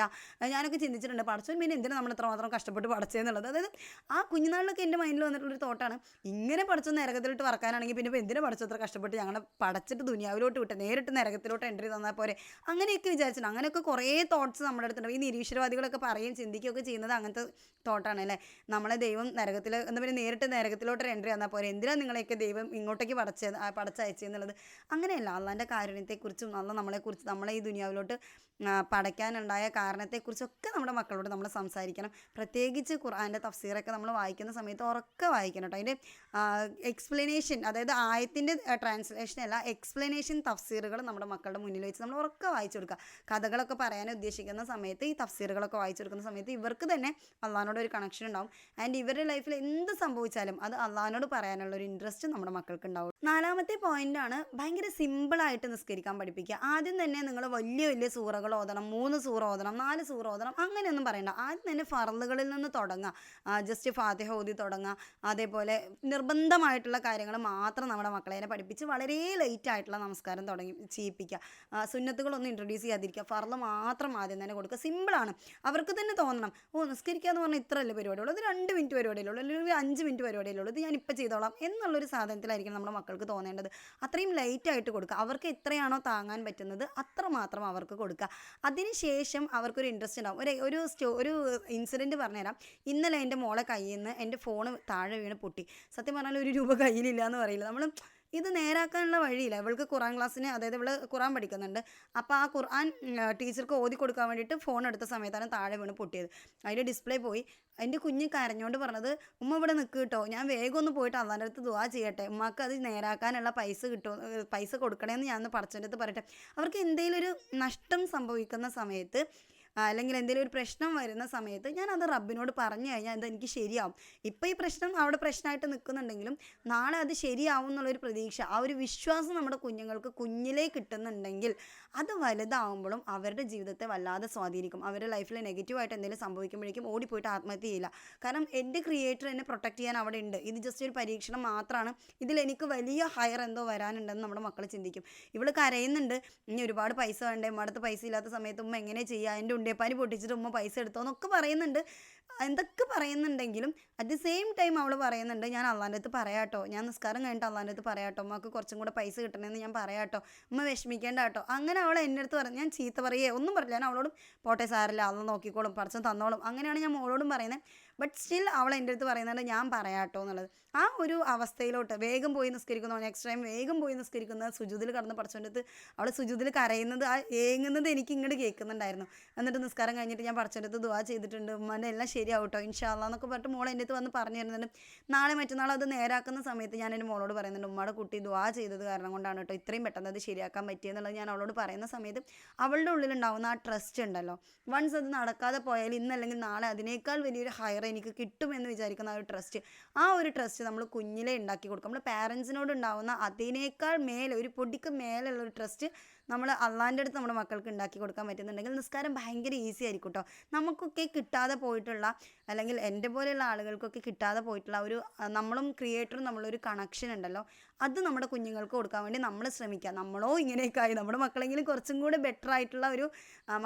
ഞാനൊക്കെ ചിന്തിച്ചിട്ടുണ്ട്. പഠിച്ചു പിന്നെ എന്തിനാണ് നമ്മൾ ഇത്രമാത്രം കഷ്ടപ്പെട്ട് പഠിച്ചതെന്നുള്ളത് അതായത് ആ കുഞ്ഞുനാളിലൊക്കെ എന്റെ മൈൻഡിൽ വന്നിട്ടുള്ളൊരു തോട്ടാണ് ഇങ്ങനെ പഠിച്ചു നരകത്തിലോട്ട് വറക്കാനാണെങ്കിൽ പിന്നെ ഇപ്പോൾ എന്തിനാ പഠിച്ചത്ര കഷ്ടപ്പെട്ട് ഞങ്ങളെ പഠിച്ചിട്ട് ദുനിയാവിലോട്ട് വിട്ട് നേരിട്ട് നരകത്തിലോട്ട് എൻട്രി തന്നാൽ പോരെ? അങ്ങനെയൊക്കെ വിചാരിച്ച വിചാരിച്ചിട്ടുണ്ട് അങ്ങനെയൊക്കെ കുറേ തോട്ട്സ് നമ്മുടെ അടുത്തുണ്ട്. ഈ നിരീശ്വരവാദികളൊക്കെ പറയും ചിന്തിക്കുകയൊക്കെ ചെയ്യുന്നത് അങ്ങനത്തെ തോട്ടാണ് അല്ലേ? നമ്മളെ ദൈവം നരകത്തിൽ എന്താ പറയുക നേരിട്ട് നരകത്തിലോട്ട് എൻട്രി വന്നാൽ പോരെ? എന്തിനാണ് നിങ്ങളെയൊക്കെ ദൈവം ഇങ്ങോട്ടേക്ക് പടച്ച പടച്ചയച്ചെന്നുള്ളത് അങ്ങനെയല്ല. അള്ളാന്റെ കാരുണ്യത്തെക്കുറിച്ചും അള്ള നമ്മളെക്കുറിച്ച് നമ്മളെ ഈ ദുനിയാവിലോട്ട് പടയ്ക്കാനുണ്ടായ കാരണത്തെക്കുറിച്ചൊക്കെ നമ്മുടെ മക്കളോട് നമ്മൾ സംസാരിക്കണം. പ്രത്യേകിച്ച് ഖുർആന്റെ തഫ്സീറൊക്കെ നമ്മൾ വായിക്കുന്ന സമയത്ത് ഉറക്കെ വായിക്കണം കേട്ടോ. അതിന്റെ എക്സ്പ്ലനേഷൻ അതായത് ആയത്തിന്റെ ട്രാൻസ്ലേഷൻ അല്ല എക്സ്പ്ലനേഷൻ തഫ്സീറുകൾ നമ്മുടെ മക്കളുടെ മുന്നിൽ വെച്ച് നമ്മൾ ഉറക്കെ വായിച്ചു കൊടുക്കുക. കഥകളൊക്കെ പറയാൻ ഉദ്ദേശിക്കുന്ന സമയത്ത് ഈ തഫ്സീറുകളൊക്കെ വായിച്ചു കൊടുക്കുന്ന സമയത്ത് ഇവർക്ക് തന്നെ അള്ളഹാനോട് ഒരു കണക്ഷൻ ഉണ്ടാവും. ആൻഡ് ഇവരുടെ ലൈഫിൽ എന്ത് സംഭവിച്ചാലും അത് അള്ളഹാനോട് പറയാനുള്ള ഒരു ഇൻട്രസ്റ്റ് നമ്മുടെ മക്കൾക്ക് ഉണ്ടാവും നാലാമത്തെ പോയിന്റ് ആണ് ഭയങ്കര സിമ്പിളായിട്ട് നിസ്കരിക്കാൻ പഠിപ്പിക്കുക. ആദ്യം തന്നെ നിങ്ങൾ വലിയ വലിയ സൂറകൾ ഓതണം മൂന്ന് സൂറ ഓതണം നാല് സൂറ ഓതണം അങ്ങനെയൊന്നും പറയണ്ട. ആദ്യം തന്നെ ഫറലുകളിൽ നിന്ന് തുടങ്ങുക. ജസ്റ്റ് ഫാത്തിഹ ഓതി തുടങ്ങുക. അതേപോലെ നിർബന്ധമായിട്ടുള്ള കാര്യങ്ങൾ മാത്രം നമ്മുടെ മക്കളെ പഠിപ്പിച്ച് വളരെ ലേറ്റ് ആയിട്ടുള്ള നമസ്കാരം തുടങ്ങി ചെയ്യിപ്പിക്കുക സുന്നത്തുകളൊന്നും ഇൻട്രൊഡ്യൂസ് ചെയ്യാതിരിക്കുക. ഫറൽ മാത്രം ആദ്യം തന്നെ കൊടുക്കുക. സിമ്പിളാണ്. അവർക്ക് തന്നെ തോന്നണം. ഓ നിസ്കരിക്കുക എന്ന് പറഞ്ഞാൽ ഇത്രയല്ലേ പരിപാടിയുള്ളൂ? ഇത് രണ്ട് മിനിറ്റ് പരിപാടിയുള്ളൂ അല്ലെങ്കിൽ ഒരു അഞ്ച് മിനിറ്റ് പരിപാടിയുള്ളൂ ഇത് ഞാൻ ഇപ്പോൾ ചെയ്തോളാം എന്നുള്ളൊരു സാധനത്തിലായിരിക്കും നമ്മുടെ മക്കൾക്ക് തോന്നേണ്ടത്. അത്രയും ലൈറ്റായിട്ട് കൊടുക്കുക. അവർക്ക് എത്രയാണോ താങ്ങാൻ പറ്റുന്നത് അത്ര മാത്രം അവർക്ക് കൊടുക്കുക. അതിനുശേഷം അവർക്കൊരു ഇൻട്രസ്റ്റ് ഉണ്ടാവും. ഒരു ഒരു സ്റ്റോ ഒരു ഇൻസിഡന്റ് പറഞ്ഞുതരാം. ഇന്നലെ എന്റെ മോളെ കയ്യിൽ നിന്ന് എന്റെ ഫോൺ താഴെ വീണ് പൊട്ടി. സത്യം പറഞ്ഞാൽ ഒരു രൂപ കയ്യിലില്ല എന്ന് പറയില്ല. നമ്മൾ ഇത് നേരാക്കാനുള്ള വഴിയില്ല. ഇവൾക്ക് ഖുറാൻ ക്ലാസ്സിന് അതായത് ഇവൾ ഖുറാൻ പഠിക്കുന്നുണ്ട്. അപ്പോൾ ആ ഖുർആൻ ടീച്ചർക്ക് ഓതി കൊടുക്കാൻ വേണ്ടിയിട്ട് ഫോൺ എടുത്ത സമയത്താണ് താഴെ വീണ് പൊട്ടിയത്. അതിന്റെ ഡിസ്പ്ലേ പോയി. എന്റെ കുഞ്ഞ് കരഞ്ഞോണ്ട് പറഞ്ഞത് ഉമ്മ ഇവിടെ നിൽക്ക് കേട്ടോ ഞാൻ വേഗം ഒന്ന് പോയിട്ട് അള്ളാന്റെ അടുത്ത് ദുവാ ചെയ്യട്ടെ. ഉമ്മക്ക് അത് നേരാക്കാനുള്ള പൈസ കിട്ടുമോ പൈസ കൊടുക്കണേന്ന് ഞാൻ ഒന്ന് അടുത്ത് പറയട്ടെ. അവർക്ക് എന്തെങ്കിലും ഒരു നഷ്ടം സംഭവിക്കുന്ന സമയത്ത് അല്ലെങ്കിൽ എന്തെങ്കിലും ഒരു പ്രശ്നം വരുന്ന സമയത്ത് ഞാൻ അത് റബ്ബിനോട് പറഞ്ഞു കഴിഞ്ഞാൽ അത് എനിക്ക് ശരിയാവും. ഇപ്പോൾ ഈ പ്രശ്നം അവിടെ പ്രശ്നമായിട്ട് നിൽക്കുന്നുണ്ടെങ്കിലും നാളെ അത് ശരിയാവും എന്നുള്ളൊരു പ്രതീക്ഷ ആ ഒരു വിശ്വാസം നമ്മുടെ കുഞ്ഞുങ്ങൾക്ക് കുഞ്ഞിലേ കിട്ടുന്നുണ്ടെങ്കിൽ അത് വലുതാവുമ്പോഴും അവരുടെ ജീവിതത്തെ വല്ലാതെ സ്വാധീനിക്കും. അവരുടെ ലൈഫിൽ നെഗറ്റീവായിട്ട് എന്തെങ്കിലും സംഭവിക്കുമ്പോഴേക്കും ഓടിപ്പോയിട്ട് ആത്മഹത്യ ചെയ്യില്ല. കാരണം എന്റെ ക്രിയേറ്റർ എന്നെ പ്രൊട്ടക്റ്റ് ചെയ്യാൻ അവിടെ ഉണ്ട്. ഇത് ജസ്റ്റ് ഒരു പരീക്ഷണം മാത്രമാണ്. ഇതിൽ എനിക്ക് വലിയ ഹയർ എന്തോ വരാനുണ്ടെന്ന് നമ്മുടെ മക്കൾ ചിന്തിക്കും. ഇവൾ കരയുന്നുണ്ട് ഇനി ഒരുപാട് പൈസ വേണ്ടേ? ഉമ്മ അടുത്ത് പൈസ ഇല്ലാത്ത സമയത്ത് ഉമ്മ എങ്ങനെ ചെയ്യുക? എന്റെ ഉണ്ടിയപ്പാനി പൊട്ടിച്ചിട്ട് ഉമ്മ പൈസ എടുത്തോ എന്നൊക്കെ പറയുന്നുണ്ട്. എന്തൊക്കെ പറയുന്നുണ്ടെങ്കിലും അറ്റ് ദി സെയിം ടൈം അവൾ പറയുന്നുണ്ട് ഞാൻ അള്ളാന്റെ അടുത്ത് പറയാട്ടോ ഞാൻ നിസ്കാരം കഴിഞ്ഞിട്ട് അള്ളാന്റെ അടുത്ത് പറയാട്ടോ ഉമ്മക്ക് കുറച്ചും കൂടെ പൈസ കിട്ടണമെന്ന് ഞാൻ പറയാട്ടോ ഉമ്മ വിഷമിക്കേണ്ട കേട്ടോ. അങ്ങനെ അവൾ എന്റെ അടുത്ത് പറഞ്ഞു ഞാൻ ചീത്ത പറയേ ഒന്നും പറഞ്ഞില്ല ഞാൻ അവളോടും പോട്ടെ സാറില്ല അള്ള നോക്കിക്കോളും പടച്ചൻ തന്നോളും. അങ്ങനെയാണ് ഞാൻ മോളോടും പറയുന്നത് ബട്ട് സ്റ്റിൽ അവൾ എന്റെ അടുത്ത് പറയുന്നുണ്ട് ഞാൻ പറയാട്ടോ എന്നുള്ളത്. ആ ഒരു അവസ്ഥയിലോട്ട് വേഗം പോയി നിസ്കരിക്കുന്ന. നെക്സ്റ്റ് ടൈം വേഗം പോയി നിസ്കരിക്കുന്ന സുജുതിൽ കടന്ന് പടച്ചോന്റെ അടുത്ത് അവൾ സുജുതിൽ കരയുന്നത് ആ ഏങ്ങുന്നത് എനിക്ക് ഇങ്ങോട്ട് കേൾക്കുന്നുണ്ടായിരുന്നു. എന്നിട്ട് നിസ്കാരം കഴിഞ്ഞിട്ട് ഞാൻ പടച്ചോന്റെ അടുത്ത് ദുവാ ചെയ്തിട്ടുണ്ട് ഉമ്മാന്റെ എല്ലാം ശരിയാവട്ടോ ഇൻഷാല്ല എന്നൊക്കെ പറഞ്ഞിട്ട് മോൾ എന്റെ അടുത്ത് വന്ന് പറഞ്ഞു തരുന്നുണ്ട് നാളെ മറ്റന്നാൾ അത് നേരാക്കുന്ന സമയത്ത് ഞാൻ എന്റെ മോളോട് പറയുന്നുണ്ട് ഉമ്മയുടെ കുട്ടി ദ്വാ ചെയ്തത് കാരണം കൊണ്ടാണ് കേട്ടോ ഇത്രയും പെട്ടെന്ന് അത് ശരിയാക്കാൻ പറ്റിയെന്നുള്ളത് ഞാൻ അവളോട് പറയുന്ന സമയത്ത് അവളുടെ ഉള്ളിലുണ്ടാവുന്ന ആ ട്രസ്റ്റ് ഉണ്ടല്ലോ. വൺസ് അത് നടക്കാതെ പോയാൽ ഇന്നല്ലെങ്കിൽ നാളെ അതിനേക്കാൾ വലിയൊരു ഹയർ എനിക്ക് കിട്ടുമെന്ന് വിചാരിക്കുന്ന ആ ഒരു ട്രസ്റ്റ് ആ ഒരു ട്രസ്റ്റ് നമ്മൾ കുഞ്ഞിലെ ഉണ്ടാക്കി കൊടുക്കും. നമ്മൾ പാരൻസിനോട് ഉണ്ടാവുന്ന അതിനേക്കാൾ മേലെ ഒരു പൊടിക്ക് മേലുള്ള ഒരു ട്രസ്റ്റ് നമ്മൾ അള്ളാന്റെ അടുത്ത് നമ്മുടെ മക്കൾക്ക് ഉണ്ടാക്കി കൊടുക്കാൻ പറ്റുന്നുണ്ടെങ്കിൽ നിസ്കാരം ഭയങ്കര ഈസി ആയിരിക്കും കേട്ടോ നമുക്കൊക്കെ കിട്ടാതെ പോയിട്ടുള്ള അല്ലെങ്കിൽ എന്റെ പോലെയുള്ള ആളുകൾക്കൊക്കെ കിട്ടാതെ പോയിട്ടുള്ള ഒരു നമ്മളും ക്രിയേറ്ററും നമ്മളൊരു കണക്ഷൻ ഉണ്ടല്ലോ. അത് നമ്മുടെ കുഞ്ഞുങ്ങൾക്ക് കൊടുക്കാൻ വേണ്ടി നമ്മൾ ശ്രമിക്കുക. നമ്മളോ ഇങ്ങനെയൊക്കെ ആയി. നമ്മുടെ മക്കളെങ്കിലും കുറച്ചും കൂടി ബെറ്റർ ആയിട്ടുള്ള ഒരു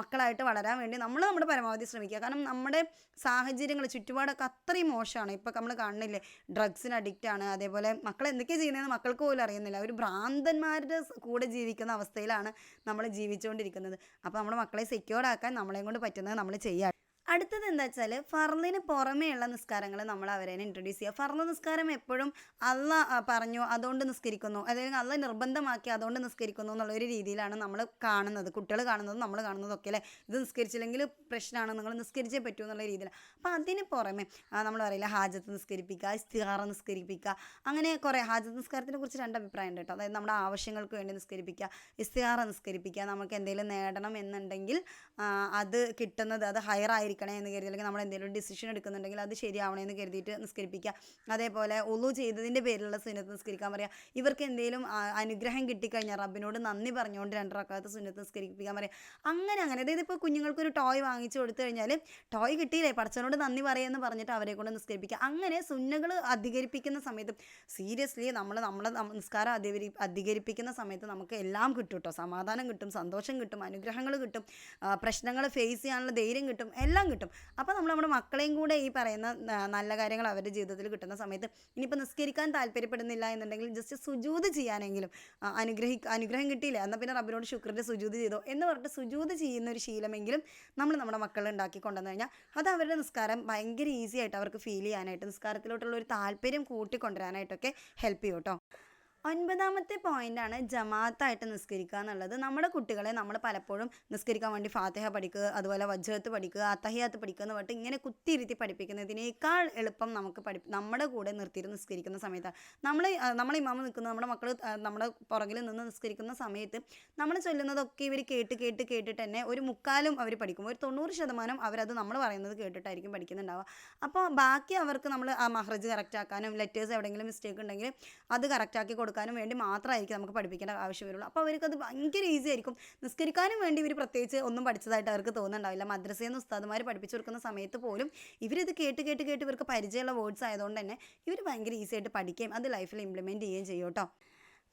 മക്കളായിട്ട് വളരാൻ വേണ്ടി നമ്മൾ നമ്മുടെ പരമാവധി ശ്രമിക്കുക. കാരണം നമ്മുടെ സാഹചര്യങ്ങൾ ചുറ്റുപാടൊക്കെ അത്രയും മോശമാണ്. ഇപ്പം നമ്മൾ കാണുന്നില്ലേ ഡ്രഗ്സിന് അഡിക്റ്റ് ആണ്. അതേപോലെ മക്കൾ എന്തൊക്കെയാണ് ചെയ്യുന്നതെന്ന് മക്കൾക്ക് പോലും അറിയുന്നില്ല. ഒരു ഭ്രാന്തന്മാരുടെ കൂടെ ജീവിക്കുന്ന അവസ്ഥയിലാണ് നമ്മൾ ജീവിച്ചുകൊണ്ടിരിക്കുന്നത്. അപ്പോൾ നമ്മുടെ മക്കളെ സെക്യൂർഡ് ആക്കാൻ നമ്മളെ കൊണ്ട് പറ്റുന്നത് നമ്മൾ ചെയ്യുക അടുത്തത് എന്താ വെച്ചാൽ ഫർലിന് പുറമേയുള്ള നിസ്കാരങ്ങൾ നമ്മൾ അവരെ ഇൻട്രൊഡ്യൂസ് ചെയ്യുക. ഫർന്ന നിസ്കാരം എപ്പോഴും അല്ല പറഞ്ഞു അതുകൊണ്ട് നിസ്കരിക്കുന്നു. അല്ലെങ്കിൽ അല്ല നിർബന്ധമാക്കി അതുകൊണ്ട് നിസ്കരിക്കുന്നു എന്നുള്ള ഒരു രീതിയിലാണ് നമ്മൾ കാണുന്നത്. കുട്ടികൾ കാണുന്നതും നമ്മൾ കാണുന്നതും ഒക്കെ അല്ലേ? ഇത് നിസ്കരിച്ചില്ലെങ്കിൽ പ്രശ്നമാണ്. നിങ്ങൾ നിസ്കരിച്ചേ പറ്റൂ എന്നുള്ള രീതിയിൽ. അപ്പോൾ അതിന് പുറമെ നമ്മൾ പറയില്ല ഹാജത്ത് നിസ്കരിപ്പിക്കുക ഇസ്തിഹാറ നിസ്കരിപ്പിക്കുക. അങ്ങനെ കുറേ ഹാജത്ത് നിസ്കാരത്തിനെ കുറിച്ച് രണ്ട് അഭിപ്രായം ഉണ്ട് കേട്ടോ. അതായത് നമ്മുടെ ആവശ്യങ്ങൾക്ക് വേണ്ടി നിസ്കരിപ്പിക്കുക ഇസ്തിഹാറ നിസ്കരിപ്പിക്കുക നമുക്ക് എന്തെങ്കിലും നേടണം എന്നുണ്ടെങ്കിൽ അത് കിട്ടുന്നത് അത് ഹയർ ആയിരിക്കണേ എന്ന് കരുതി അല്ലെങ്കിൽ നമ്മൾ എന്തെങ്കിലും ഡിസിഷൻ എടുക്കുന്നുണ്ടെങ്കിൽ അത് ശരിയാവണേ എന്ന് കരുതിയിട്ട് നിസ്കരിപ്പിക്കുക. അതേപോലെ ഒളു ചെയ്തതിന്റെ പേരിലുള്ള സുന്നത്ത് നിസ്കരിക്കാൻ പറയുക ഇവർക്ക് എന്തെങ്കിലും അനുഗ്രഹം കിട്ടിക്കഴിഞ്ഞാൽ റബ്ബിനോട് നന്ദി പറഞ്ഞുകൊണ്ട് രണ്ടറക്കാലത്ത് സുന്നത്ത് നിസ്കരിപ്പിക്കാൻ പറയുക അങ്ങനെ അങ്ങനെ. അതായത് ഇപ്പോൾ കുഞ്ഞുങ്ങൾക്കൊരു ടോയ് വാങ്ങിച്ചു കൊടുത്തു കഴിഞ്ഞാൽ ടോയ് കിട്ടിയില്ലേ? പഠിച്ചവനോട് നന്ദി പറയുമെന്ന് പറഞ്ഞിട്ട് അവരെ കൊണ്ട് നിസ്കരിപ്പിക്കുക. അങ്ങനെ സുന്നകൾ അധികരിപ്പിക്കുന്ന സമയത്ത് സീരിയസ്ലി നമ്മൾ നമ്മളെ നമ്മ- നിസ്കാരം അധികരി അധികരിപ്പിക്കുന്ന സമയത്ത് നമുക്ക് എല്ലാം കിട്ടും കേട്ടോ സമാധാനം കിട്ടും സന്തോഷം കിട്ടും അനുഗ്രഹങ്ങൾ കിട്ടും പ്രശ്നങ്ങൾ ഫേസ് ചെയ്യാനുള്ള ധൈര്യം കിട്ടും എല്ലാം എല്ലാം കിട്ടും. അപ്പോൾ നമ്മൾ നമ്മുടെ മക്കളെയും കൂടെ ഈ പറയുന്ന നല്ല കാര്യങ്ങൾ അവരുടെ ജീവിതത്തിൽ കിട്ടുന്ന സമയത്ത് ഇനിയിപ്പോൾ നിസ്കരിക്കാൻ താല്പര്യപ്പെടുന്നില്ല എന്നുണ്ടെങ്കിൽ ജസ്റ്റ് സുജൂത് ചെയ്യാനെങ്കിലും അനുഗ്രഹി അനുഗ്രഹം കിട്ടിയില്ല എന്നാൽ പിന്നെ റബ്ബിനോട് ശുക്രന്റെ സുജൂത് ചെയ്തോ എന്ന് പറഞ്ഞിട്ട് സുജൂത് ചെയ്യുന്ന ഒരു ശീലമെങ്കിലും നമ്മൾ നമ്മുടെ മക്കളെ ഉണ്ടാക്കി കൊണ്ടുവന്നു കഴിഞ്ഞാൽ അത് അവരുടെ നിസ്കാരം ഭയങ്കര ഈസി ആയിട്ട് അവർക്ക് ഫീൽ ചെയ്യാനായിട്ട് നിസ്കാരത്തിലോട്ടുള്ള ഒരു താല്പര്യം കൂട്ടിക്കൊണ്ടുവരാനായിട്ടൊക്കെ ഹെൽപ്പ് ചെയ്യും കേട്ടോ ഒൻപതാമത്തെ പോയിന്റാണ് ജമാഅത്തായിട്ട് നിസ്കരിക്കുക എന്നുള്ളത്. നമ്മുടെ കുട്ടികളെ നമ്മൾ പലപ്പോഴും നിസ്കരിക്കാൻ വേണ്ടി ഫാത്തിഹ പഠിക്കുക അതുപോലെ വജ്ജത്ത് പഠിക്കുക അത്തഹിയാത്ത് പഠിക്കുക എന്ന് പറഞ്ഞിട്ട് ഇങ്ങനെ കുത്തിയിരുത്തി പഠിപ്പിക്കുന്നതിനേക്കാൾ എളുപ്പം നമുക്ക് പഠി നമ്മുടെ കൂടെ നിർത്തിയിരുന്ന് നിസ്കരിക്കുന്ന സമയത്താണ്. നമ്മൾ നമ്മൾ ഇമാമ നിൽക്കുന്ന നമ്മുടെ മക്കൾ നമ്മുടെ പുറകിൽ നിന്ന് നിസ്കരിക്കുന്ന സമയത്ത് നമ്മൾ ചൊല്ലുന്നതൊക്കെ ഇവർ കേട്ട് കേട്ട് കേട്ടിട്ട് തന്നെ ഒരു മുക്കാലും അവർ പഠിക്കും. ഒരു തൊണ്ണൂറ് ശതമാനം അവരത് നമ്മൾ പറയുന്നത് കേട്ടിട്ടായിരിക്കും പഠിക്കുന്നുണ്ടാവുക. അപ്പോൾ ബാക്കി അവർക്ക് നമ്മൾ ആ മഹ്റജ് കറക്റ്റ് ആക്കാനും ലെറ്റേഴ്സ് എവിടെയെങ്കിലും മിസ്റ്റേക്ക് ഉണ്ടെങ്കിൽ അത് കറക്റ്റ് ആക്കി കൊടുക്കാനും വേണ്ടി മാത്രമായിരിക്കും നമുക്ക് പഠിപ്പിക്കേണ്ട ആവശ്യം വരുള്ളൂ. അപ്പോൾ അവർക്ക് അത് ഭയങ്കര ഈസി ആയിരിക്കും. നിസ്കരിക്കാനും വേണ്ടി ഇവർ പ്രത്യേകിച്ച് ഒന്നും പഠിച്ചതായിട്ട് അവർക്ക് തോന്നുന്നുണ്ടാവില്ല. മദ്രസയിൽ നിന്ന് ഉസ്താദുമാർ പഠിപ്പിച്ചു കൊടുക്കുന്ന സമയത്ത് പോലും ഇവരിത് കേട്ട് കേട്ട് കേട്ട് ഇവർക്ക് പരിചയമുള്ള വേർഡ്സ് ആയതുകൊണ്ട് തന്നെ ഇവർ ഭയങ്കര ഈസി ആയിട്ട് പഠിക്കുകയും അത് ലൈഫിൽ ഇംപ്ലിമെന്റ് ചെയ്യുകയും ചെയ്യും കേട്ടോ.